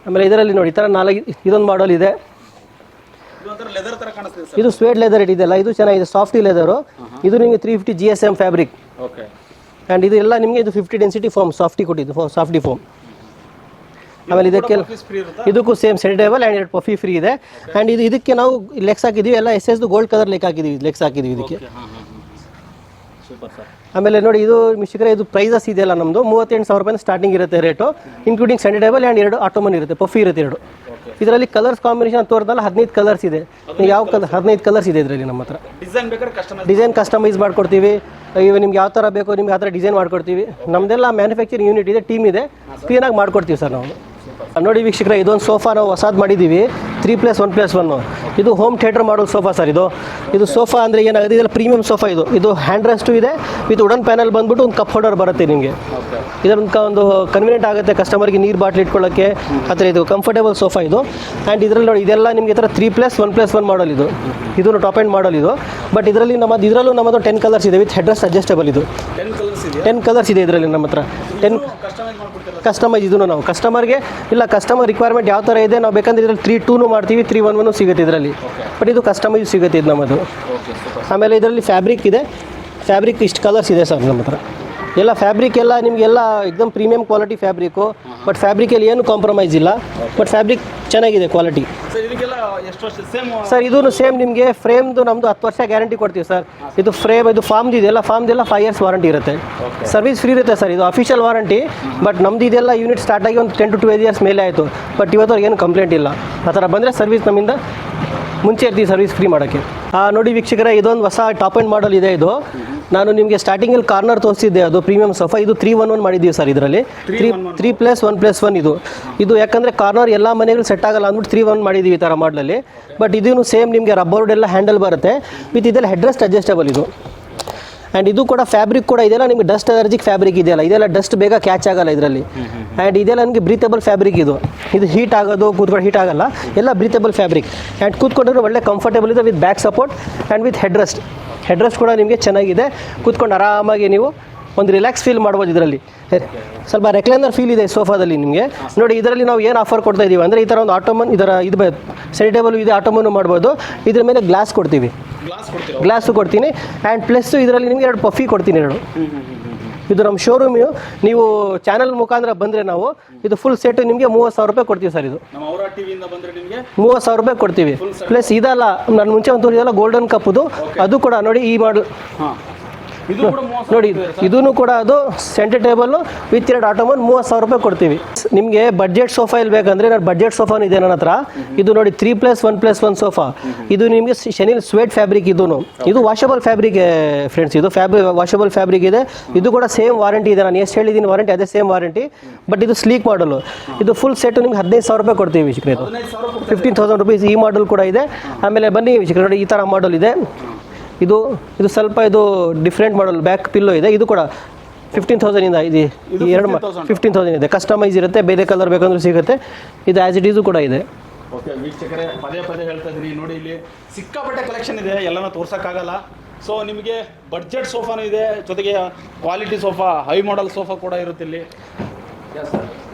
ಆಮೇಲೆ ಇದರಲ್ಲಿ ನೋಡಿ ಈ ಥರ ನಾಲ್ಕು ಇದೊಂದು ಮಾಡಲ್ ಇದೆ. ಇದು ಸ್ವೇಟ್ ಲೆದರ್ ಇದೆಲ್ಲ ಇದು ಚೆನ್ನಾಗಿದೆ ಸಾಫ್ಟಿ ಲೆದರು ಇದು ನಿಮಗೆ three fifty G S M fabric okay and ಇದು ಎಲ್ಲ ನಿಮಗೆ ಇದು ಫಿಫ್ಟಿ ಡೆನ್ಸಿಟಿ ಫೋಮ್ ಸಾಫ್ಟಿ ಕೊಟ್ಟಿದ್ದು ಸಾಫ್ಟಿ ಫಾರ್ಮ್ ಆಮೇಲೆ ಇದಕ್ಕೆ ಇದಕ್ಕೂ ಸೇಮ್ ಸೆಟ್ ಟೇಬಲ್ ಆ್ಯಂಡ್ ಎರಡು ಪಫಿ ಫ್ರೀ ಇದೆ. ಆ್ಯಂಡ್ ಇದು ಇದಕ್ಕೆ ನಾವು ಲೆಕ್ಸ್ ಹಾಕಿದ್ದೀವಿ ಎಲ್ಲ ಎಸ್ ಎಸ್ದು ಗೋಲ್ಡ್ ಕಲರ್ ಲೆಕ್ ಹಾಕಿದ್ದೀವಿ ಲೆಕ್ಸ್ ಹಾಕಿದ್ದೀವಿ ಇದಕ್ಕೆ. ಆಮೇಲೆ ನೋಡಿ ಇದು ಮಿಶಿಕರೆ ಇದು ಪ್ರೈಸಸ್ ಇದೆಯಲ್ಲ ನಮ್ಮದು ಮೂವತ್ತೆಂಟು ಸಾವಿರ ರೂಪಾಯಿ ಸ್ಟಾರ್ಟಿಂಗ್ ಇರುತ್ತೆ rate including centre table and ಎರಡು ಆಟೋಮನ್ ಇರುತ್ತೆ ಪಫಿ ಇರುತ್ತೆ ಎರಡು. ಇದರಲ್ಲಿ ಕಲರ್ಸ್ ಕಾಂಬಿನೇಷನ್ ತೋರಿದಲ್ಲ ಹದಿನೈದು ಕಲರ್ಸ್ ಇದೆ. ಯಾವ ಕಲರ್ ಹದಿನೈದು ಕಲರ್ಸ್ ಇದೆ ಇದರಲ್ಲಿ ನಮ್ಮ ಹತ್ರ. ಡಿಸೈನ್ ಬೇಕಾದ್ರೆ ಡಿಸೈನ್ ಕಸ್ಟಮೈಸ್ ಮಾಡ್ಕೊಡ್ತೀವಿ. ಇವಾಗ ನಿಮ್ಗೆ ಯಾವ ಥರ ಬೇಕೋ ನಿಮ್ಗೆ ಆ ಥರ ಡಿಸೈನ್ ಮಾಡ್ಕೊಡ್ತೀವಿ. ನಮ್ಮದೆಲ್ಲ ಮ್ಯಾನುಫ್ಯಾಕ್ಚರಿಂಗ್ ಯೂನಿಟ್ ಇದೆ ಟೀಮ್ ಇದೆ. ಕ್ಲೀನಾಗಿ ಮಾಡ್ಕೊಡ್ತೀವಿ ಸರ್ ನಾವು. ನೋಡಿ ವೀಕ್ಷಕರ ಇದೊಂದು ಸೋಫಾ ನಾವು ಹೊಸಾದ್ ಮಾಡಿದ್ದೀವಿ. Three plus one plus one. ಇದು ಹೋಮ್ ಥಿಯೇಟರ್ ಮಾಡೋ ಸೋಫಾ ಸರ್ ಇದು. ಇದು ಸೋಫಾ ಅಂದರೆ ಏನಾಗುತ್ತೆ? ಇದೆಲ್ಲ ಪ್ರೀಮಿಯಂ ಸೋಫಾ ಇದು. ಇದು ಹ್ಯಾಂಡ್ ರೆಸ್ಟು ಇದೆ ವಿತ್ ವುಡನ್ ಪ್ಯಾನಲ್ ಬಂದ್ಬಿಟ್ಟು ಒಂದು ಕಪ್ ಹೋಲ್ಡರ್ ಬರುತ್ತೆ ನಿಮಗೆ. ಇದೊಂದು ಒಂದು ಕನ್ವೀನಿಯಂಟ್ ಆಗುತ್ತೆ ಕಸ್ಟಮರ್ಗೆ ನೀರು ಬಾಟ್ಲಿ ಇಟ್ಕೊಳ್ಳೋಕ್ಕೆ ಆ ಥರ ಇದು ಕಂಫರ್ಟೇಬಲ್ ಸೋಫಾ ಇದು. ಆ್ಯಂಡ್ ಇದರಲ್ಲಿ ನೋಡಿ ಇದೆಲ್ಲ ನಿಮಗೆ ಥರ three plus one plus one model ಇದು. ಇದನ್ನು ಟಾಪ್ ಆ್ಯಂಡ್ ಮಾಡಲ್ ಇದು. ಬಟ್ ಇದರಲ್ಲಿ ನಮ್ಮದು ಇದರಲ್ಲೂ ನಮ್ಮದು ಟೆನ್ ಕಲರ್ಸ್ ಇದೆ ವಿತ್ ಹೆಡ್ರೆಸ್ ಅಡ್ಜಸ್ಟೇಬಲ್ ಇದು. ಟೆನ್ ಕಲರ್ಸ್ ಇದೆ ಟೆನ್ ಕಲರ್ಸ್ ಇದೆ ಇದರಲ್ಲಿ ನಮ್ಮ ಹತ್ರ. ಟೆನ್ ಕಸ್ಟಮೈಸ್ ಇದನ್ನು ನಾವು. ಕಸ್ಟಮರ್ಗೆ ಇಲ್ಲ ಕಸ್ಟಮರ್ ರಿಕ್ವೈರ್ಮೆಂಟ್ ಯಾವ ಥರ ಇದೆ ನಾವು ಬೇಕಂದ್ರೆ ಇದರಲ್ಲಿ ತ್ರೀ ಟೂನು ಮಾಡ್ತೀವಿ ತ್ರೀ ಒನ್ ಒನ್ ಸಿಗುತ್ತೆ ಇದರಲ್ಲಿ. ಬಟ್ ಇದು ಕಸ್ಟಮೈಸ್ ಸಿಗುತ್ತೆ ಇದು ನಮ್ಮದು. ಆಮೇಲೆ ಇದರಲ್ಲಿ ಫ್ಯಾಬ್ರಿಕ್ ಇದೆ. ಫ್ಯಾಬ್ರಿಕ್ ಇಷ್ಟು ಕಲರ್ಸ್ ಇದೆ ಸರ್ ನಮ್ಮ ಹತ್ರ ಎಲ್ಲ ಫ್ಯಾಬ್ರಿಕ್ ಎಲ್ಲ ನಿಮಗೆಲ್ಲ ಎಕ್ದಮ್ ಪ್ರೀಮಿಯಂ ಕ್ವಾಲಿಟಿ ಫ್ಯಾಬ್ರಿಕು ಬಟ್ ಫ್ಯಾಬ್ರಿಕಲ್ಲಿ ಏನು ಕಾಂಪ್ರಮೈಸ್ ಇಲ್ಲ. ಬಟ್ ಫ್ಯಾಬ್ರಿಕ್ ಚೆನ್ನಾಗಿದೆ ಕ್ವಾಲಿಟಿ ಸರ್ ಇದು ಸೇಮ್ ನಿಮಗೆ. ಫ್ರೇಮ್ದು ನಮ್ದು ಹತ್ತು ವರ್ಷ ಗ್ಯಾರಂಟಿ ಕೊಡ್ತೀವಿ ಸರ್ ಇದು ಫ್ರೇಮ್ ಇದು ಫಾರ್ಮ್ದು ಇದೆಲ್ಲ ಫಾರ್ಮ್ದೆಲ್ಲ ಫೈವ್ ಇಯರ್ಸ್ ವಾರಂಟಿ ಇರುತ್ತೆ. ಸರ್ವಿಸ್ ಫ್ರೀ ಇರುತ್ತೆ ಸರ್ ಇದು ಅಫಿಷಿಯಲ್ ವಾರಂಟಿ ಬಟ್ ನಮ್ದು ಇದೆಲ್ಲ ಯೂನಿಟ್ ಸ್ಟಾರ್ಟ್ ಆಗಿ ಒಂದು ಟೆನ್ ಟು ಟ್ವೆಲ್ ಇಯರ್ಸ್ ಮೇಲೆ ಆಯಿತು. ಬಟ್ ಇವತ್ತವ್ರಿಗೆ ಏನು ಕಂಪ್ಲೇಂಟ್ ಇಲ್ಲ. ಆ ಥರ ಬಂದರೆ ಸರ್ವಿಸ್ ನಮ್ಮಿಂದ ಮುಂಚೆ ಇರ್ತೀವಿ ಸರ್ವಿಸ್ ಫ್ರೀ ಮಾಡೋಕ್ಕೆ. ನೋಡಿ ವೀಕ್ಷಕರ ಇದೊಂದು ಹೊಸ ಟಾಪ್ ಆ್ಯಂಡ್ ಮಾಡಲ್ ಇದೆ ಇದು. ನಾನು ನಿಮಗೆ ಸ್ಟಾರ್ಟಿಂಗಲ್ಲಿ ಕಾರ್ನರ್ ತೋರಿಸಿದ್ದೆ ಅದು ಪ್ರೀಮಿಯಂ ಸೋಫಾ ಇದು ತ್ರೀ ಒನ್ ಒನ್ ಮಾಡಿದ್ದೀವಿ ಸರ್ ಇದರಲ್ಲಿ. Three three plus one plus one ಇದು. ಇದು ಯಾಕಂದರೆ ಕಾರ್ನರ್ ಎಲ್ಲ ಮನೆಗಳು ಸೆಟ್ ಆಗಲ್ಲ ಅಂದ್ಬಿಟ್ಟು ತ್ರೀ ಒನ್ ಮಾಡಿದ್ದೀವಿ ಈ ಥರ ಮಾಡಲಲ್ಲಿ ಬಟ್ ಇದೂ ಸೇಮ್ ನಿಮಗೆ ರಬ್ಬರ್ಡ್ ಎಲ್ಲ ಹ್ಯಾಂಡಲ್ ಬರುತ್ತೆ. ವಿತ್ ಇದೆಲ್ಲ ಹೆಡ್ರೆಸ್ಟ್ ಅಡ್ಜಸ್ಟಬಲ್ ಇದು. ಆ್ಯಂಡ್ ಇದು ಕೂಡ ಫ್ಯಾಬ್ರಿಕ್ ಕೂಡ ಇದೆಲ್ಲ ನಿಮಗೆ ಡಸ್ಟ್ ಅಲರ್ಜಿಕ್ ಫ್ಯಾಬ್ರಿಕ್ ಇದೆಯಲ್ಲ ಇದೆಲ್ಲ ಡಸ್ಟ್ ಬೇಗ ಕ್ಯಾಚ್ ಆಗಲ್ಲ ಇದರಲ್ಲಿ. ಆ್ಯಂಡ್ ಇದೆಲ್ಲ ನಿಮಗೆ ಬ್ರೀತಬಲ್ ಫ್ಯಾಬ್ರಿಕ್ ಇದು. ಇದು ಹೀಟ್ ಆಗೋದು ಕೂತ್ಕೊಂಡು ಹೀಟ್ ಆಗಲ್ಲ. ಎಲ್ಲ ಬ್ರೀತಬಲ್ ಫ್ಯಾಬ್ರಿಕ್ ಆ್ಯಂಡ್ ಕೂತ್ಕೊಂಡ್ರೆ ಒಳ್ಳೆ ಕಂಫರ್ಟೇಬಲ್ ಇದೆ with back support and with head rest head rest ಕೂಡ ನಿಮಗೆ ಚೆನ್ನಾಗಿದೆ. ಕೂತ್ಕೊಂಡು ಆರಾಮಾಗಿ ನೀವು ಒಂದು ರಿಲ್ಯಾಕ್ಸ್ ಫೀಲ್ ಮಾಡ್ಬೋದು ಇದರಲ್ಲಿ. ಸ್ವಲ್ಪ ರೆಕ್ಲೈನರ್ ಫೀಲ್ ಇದೆ ಸೋಫಾದಲ್ಲಿ ನಿಮಗೆ. ನೋಡಿ ಇದರಲ್ಲಿ ನಾವು ಏನು ಆಫರ್ ಕೊಡ್ತಾ ಇದ್ದೀವಿ ಅಂದರೆ ಈ ಥರ ಒಂದು ಆಟೋಮನ್ ಇದರ ಇದು ಸೆನಿಟೇಬಲ್ ಇದೆ ಆಟೋಮನ್ನು ಮಾಡ್ಬೋದು. ಇದ್ರ ಮೇಲೆ ಗ್ಲಾಸ್ ಕೊಡ್ತೀವಿ. ಗ್ಲಾಸ್ ಕೊಡ್ತೀನಿ. ಆ್ಯಂಡ್ ಪ್ಲಸ್ ಇದರಲ್ಲಿ ನಿಮಗೆ ಎರಡು ಪಫಿ ಕೊಡ್ತೀನಿ ಎರಡು. ಇದು ನಮ್ಮ ಶೋರೂಮ್ ನೀವು ಚಾನಲ್ ಮುಖಾಂತರ ಬಂದ್ರೆ ನಾವು ಇದು ಫುಲ್ ಸೆಟ್ ನಿಮಗೆ ಮೂವತ್ತು ಸಾವಿರ ರೂಪಾಯಿ ಕೊಡ್ತೀವಿ ಸರ್ ಇದು. ಮೂವತ್ತು ಸಾವಿರ ರೂಪಾಯಿ ಕೊಡ್ತೀವಿ. ಪ್ಲಸ್ ಇದಲ್ಲ ನಾನು ಮುಂಚೆ ಒಂದು ಇದೆಲ್ಲ ಗೋಲ್ಡನ್ ಕಪ್ ಅದು ಕೂಡ ನೋಡಿ ಈ ಮಾಡಲ್ ನೋಡಿ ಇದೂ ಕೂಡ ಅದು ಸೆಂಟರ್ ಟೇಬಲ್ ವಿತ್ ಎರಡು ಆಟೋಮನ್ ಮೂವತ್ತು ಸಾವಿರ ರೂಪಾಯಿ ಕೊಡ್ತೀವಿ. ನಿಮಗೆ ಬಜೆಟ್ ಸೋಫಾ ಇಲ್ಲಿ ಬೇಕಂದ್ರೆ ನಾನು ಬಡ್ಜೆಟ್ ಸೋಫಾನು ಇದೆ ನನ್ನ ಹತ್ರ. ಇದು ನೋಡಿ three plus one plus one sofa ಇದು ನಿಮಗೆ ಶನಿಲ್ ಸ್ವೇಟ್ ಫ್ಯಾಬ್ರಿಕ್ ಇದೂ ಇದು ವಾಷಬಲ್ ಫ್ಯಾಬ್ರಿಕ್ ಫ್ರೆಂಡ್ಸ್ ಇದು ಫ್ಯಾಬ್ರಿ ವಾಷಬಲ್ ಫ್ಯಾಬ್ರಿಕ್ ಇದೆ. ಇದು ಕೂಡ ಸೇಮ್ ವಾರಂಟಿ ಇದೆ. ನಾನು ಎಷ್ಟು ಹೇಳಿದ್ದೀನಿ ವಾರಂಟಿ ಅದೇ ಸೇಮ್ ವಾರಂಟಿ ಬಟ್ ಇದು ಸ್ಲೀಕ್ ಮಾಡಲು ಇದು ಫುಲ್ ಸೆಟ್ ನಿಮ್ಗೆ ಹದಿನೈದು ಸಾವಿರ ರೂಪಾಯಿ ಕೊಡ್ತೀವಿ ವೀಕ್ಷಕರೇ ಹದಿನೈದು ಫಿಫ್ಟೀನ್ ತೌಸಂಡ್ ರುಪೀಸ್ ಈ ಮಾಡಲ್ ಕೂಡ ಇದೆ. ಆಮೇಲೆ ಬನ್ನಿ ವೀಕ್ಷಕರೇ ನೋಡಿ ಈ ಥರ ಮಾಡಲ್ ಇದೆ. ಇದು ಇದು ಸ್ವಲ್ಪ ಇದು ಡಿಫ್ರೆಂಟ್ ಮಾಡಲ್ ಬ್ಯಾಕ್ ಪಿಲ್ಲೋ ಇದೆ. ಇದು ಕೂಡ ಫಿಫ್ಟೀನ್ ತೌಸಂಡಿಂದ ಇದೆ ಇದು. ಈ ಎರಡು 15,000. ಫಿಫ್ಟೀನ್ ತೌಸಂಡ್ ಇದೆ. ಕಸ್ಟಮೈಸ್ ಇರುತ್ತೆ ಬೇರೆ ಕಲರ್ ಬೇಕಂದ್ರೆ ಸಿಗುತ್ತೆ. ಇದು ಆ್ಯಸ್ ಇಟ್ ಈಸು ಕೂಡ ಇದೆ. ಓಕೆ ವೀಕ್ಷಕರೇ ಪದೇ ಪದೇ ಹೇಳ್ತಾ ಇದ್ರಿ. ನೋಡಿ ಇಲ್ಲಿ ಸಿಕ್ಕಾಪಟ್ಟೆ ಕಲೆಕ್ಷನ್ ಇದೆ. ಎಲ್ಲನೂ ತೋರ್ಸೋಕ್ಕಾಗಲ್ಲ. ಸೊ ನಿಮಗೆ ಬಡ್ಜೆಟ್ ಸೋಫಾನೂ ಇದೆ. ಜೊತೆಗೆ quality sofa high model sofa ಕೂಡ ಇರುತ್ತೆ ಇಲ್ಲಿ.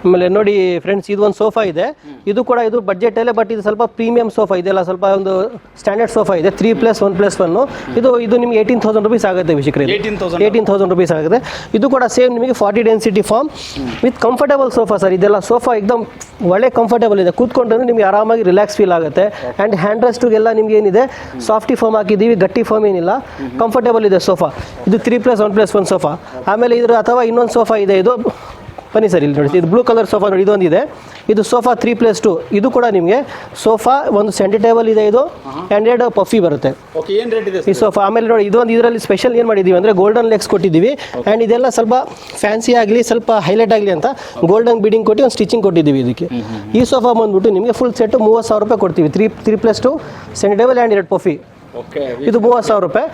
ಆಮೇಲೆ ನೋಡಿ ಫ್ರೆಂಡ್ಸ್ ಇದು ಒಂದು ಸೋಫಾ ಇದೆ. ಇದು ಕೂಡ ಇದು ಬಡ್ಜೆಟಲ್ಲೇ ಬಟ್ ಇದು ಸ್ವಲ್ಪ ಪ್ರೀಮಿಯಂ ಸೋಫಾ ಇದೆಲ್ಲ ಸ್ವಲ್ಪ ಒಂದು ಸ್ಟ್ಯಾಂಡರ್ಡ್ ಸೋಫಾ ಇದೆ. ತ್ರೀ ಪ್ಲಸ್ ಒನ್ ಪ್ಲಸ್ ಒನ್ನು ಇದು ಇದು ನಿಮಗೆ ಏಯ್ಟೀನ್ ತೌಸಂಡ್ ರುಪೀಸ್ ಆಗುತ್ತೆ ವಿಶಿಕ್ರೆ 18,000. ಏಯ್ಟೀನ್ ತೌಸಂಡ್ ರುಪೀಸ್ ಆಗುತ್ತೆ. ಇದು ಕೂಡ ಸೇಮ್ ನಿಮಗೆ forty density foam with comfortable sofa sir ಇದೆಲ್ಲ ಸೋಫಾ ಎಕ್ದಮ್ ಒಳ್ಳೆ ಕಂಫರ್ಟಬಲ್ ಇದೆ. ಕೂತ್ಕೊಂಡ್ರೆ ನಿಮಗೆ ಆರಾಮಾಗಿ ರಿಲ್ಯಾಕ್ಸ್ ಫೀಲ್ ಆಗುತ್ತೆ. ಆ್ಯಂಡ್ ಹ್ಯಾಂಡ್ ರೆಸ್ಟ್ಗೆಲ್ಲ ನಿಮ್ಗೆ ಏನಿದೆ? ಸಾಫ್ಟಿ ಫಾರ್ಮ್ ಹಾಕಿದ್ದೀವಿ ಗಟ್ಟಿ ಫಾರ್ಮ್ ಏನಿಲ್ಲ. ಕಂಫರ್ಟಬಲ್ ಇದೆ ಸೋಫಾ ಇದು three plus one plus one sofa ಆಮೇಲೆ ಇದ್ರ ಅಥವಾ ಇನ್ನೊಂದು ಸೋಫಾ ಇದೆ. ಇದು ಬನ್ನಿ ಸರ್ ಇಲ್ಲಿ ನೋಡಿ ಇದು ಬ್ಲೂ ಕಲರ್ ಸೋಫಾ ನೋಡಿ ಇದೊಂದಿದೆ. ಇದು ಸೋಫಾ ತ್ರೀ ಪ್ಲಸ್ ಟು ಇದು ಕೂಡ ನಿಮಗೆ ಸೋಫಾ ಒಂದು ಸೆಂಟರ್ ಟೇಬಲ್ ಇದೆ ಇದು ಹ್ಯಾಂಡ್ರೆಡ್ ಪಫಿ ಬರುತ್ತೆ. ಈ ಸೋಫಾ ಆಮೇಲೆ ನೋಡಿ ಇದೊಂದು ಇದರಲ್ಲಿ ಸ್ಪೆಷಲ್ ಏನು ಮಾಡಿದ್ದೀವಿ ಅಂದರೆ ಗೋಲ್ಡನ್ ಲೆಗ್ಸ್ ಕೊಟ್ಟಿದ್ದೀವಿ. ಆ್ಯಂಡ್ ಇದೆಲ್ಲ ಸ್ವಲ್ಪ ಫ್ಯಾನ್ಸಿ ಆಗಲಿ ಸ್ವಲ್ಪ ಹೈಲೈಟ್ ಆಗಲಿ ಅಂತ ಗೋಲ್ಡನ್ ಬಿಡಿಂಗ್ ಕೊಟ್ಟು ಒಂದು ಸ್ಟಿಚಿಂಗ್ ಕೊಟ್ಟಿದ್ದೀವಿ ಇದಕ್ಕೆ. ಈ ಸೋಫಾ ಬಂದ್ಬಿಟ್ಟು ನಿಮಗೆ ಫುಲ್ ಸೆಟ್ ಮೂವತ್ತು ಸಾವಿರ ರೂಪಾಯಿ ಕೊಡ್ತೀವಿ. Three three plus two centre table and ಎರಡು ಪಫಿ ಇದು ಮೂವತ್ತು ಸಾವಿರ ರೂಪಾಯಿ.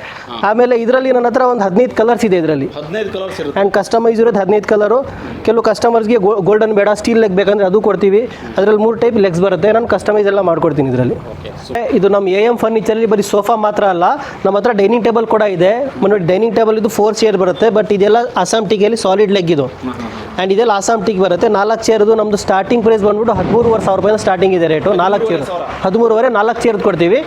ಆಮೇಲೆ ಇದರಲ್ಲಿ ನನ್ನ ಹತ್ರ ಒಂದು ಹದಿನೈದು ಕಲರ್ಸ್ ಇದೆ ಇದರಲ್ಲಿ. ಹದಿನೈದು ಕಲರ್ಸ್ ಇರುತ್ತೆ. ಆ್ಯಂಡ್ ಕಸ್ಟಮೈಸ್ ಇರೋದು ಹದಿನೈದು ಕಲರು ಕೆಲವು ಕಸ್ಟಮರ್ಸ್ಗೆ ಗೋಲ್ಡನ್ ಬೇಡ ಸ್ಟೀಲ್ ಲೆಗ್ ಬೇಕಂದ್ರೆ ಅದು ಕೊಡ್ತೀವಿ. ಅದರಲ್ಲಿ ಮೂರು ಟೈಪ್ ಲೆಗ್ಸ್ ಬರುತ್ತೆ. ನಾನು ಕಸ್ಟಮೈಸ್ ಎಲ್ಲ ಮಾಡ್ಕೊಡ್ತೀನಿ ಇದರಲ್ಲಿ. ಇದು ನಮ್ಮ ಎ ಎಂ ಫರ್ನಿಚರಲ್ಲಿ ಬರೀ ಸೋಫಾ ಮಾತ್ರ ಅಲ್ಲ ನಮ್ಮ ಹತ್ರ ಡೈನಿಂಗ್ ಟೇಬಲ್ ಕೂಡ ಇದೆ. ಮನೆ ಡೈನಿಂಗ್ ಟೇಬಲ್ ಇದು ಫೋರ್ ಚೇರ್ ಬರುತ್ತೆ ಬಟ್ ಇದೆಲ್ಲ ಅಸಾಮ್ ಟೀಕಲ್ಲಿ ಸಾಲಿಡ್ ಲೆಗ್ ಇದು. ಆ್ಯಂಡ್ ಇದೆಲ್ಲ ಅಸ್ಸಾಂ ಟೀಕ್ ಬರುತ್ತೆ. ನಾಲ್ಕು ಚೇರ್ದು ನಮ್ಮದು ಸ್ಟಾರ್ಟಿಂಗ್ ಪ್ರೈಸ್ ಬಂದ್ಬಿಟ್ಟು ಹದಿಮೂರುವರೆ ಸಾವಿರ ರೂಪಾಯಿ ಸ್ಟಾರ್ಟಿಂಗ್ ಇದೆ ರೇಟು ನಾಲ್ಕು ಚೇರ್ ಹದಿಮೂರುವರೆ ನಾಲ್ಕು ಚೇರ್ ಕೊಡ್ತೀವಿ.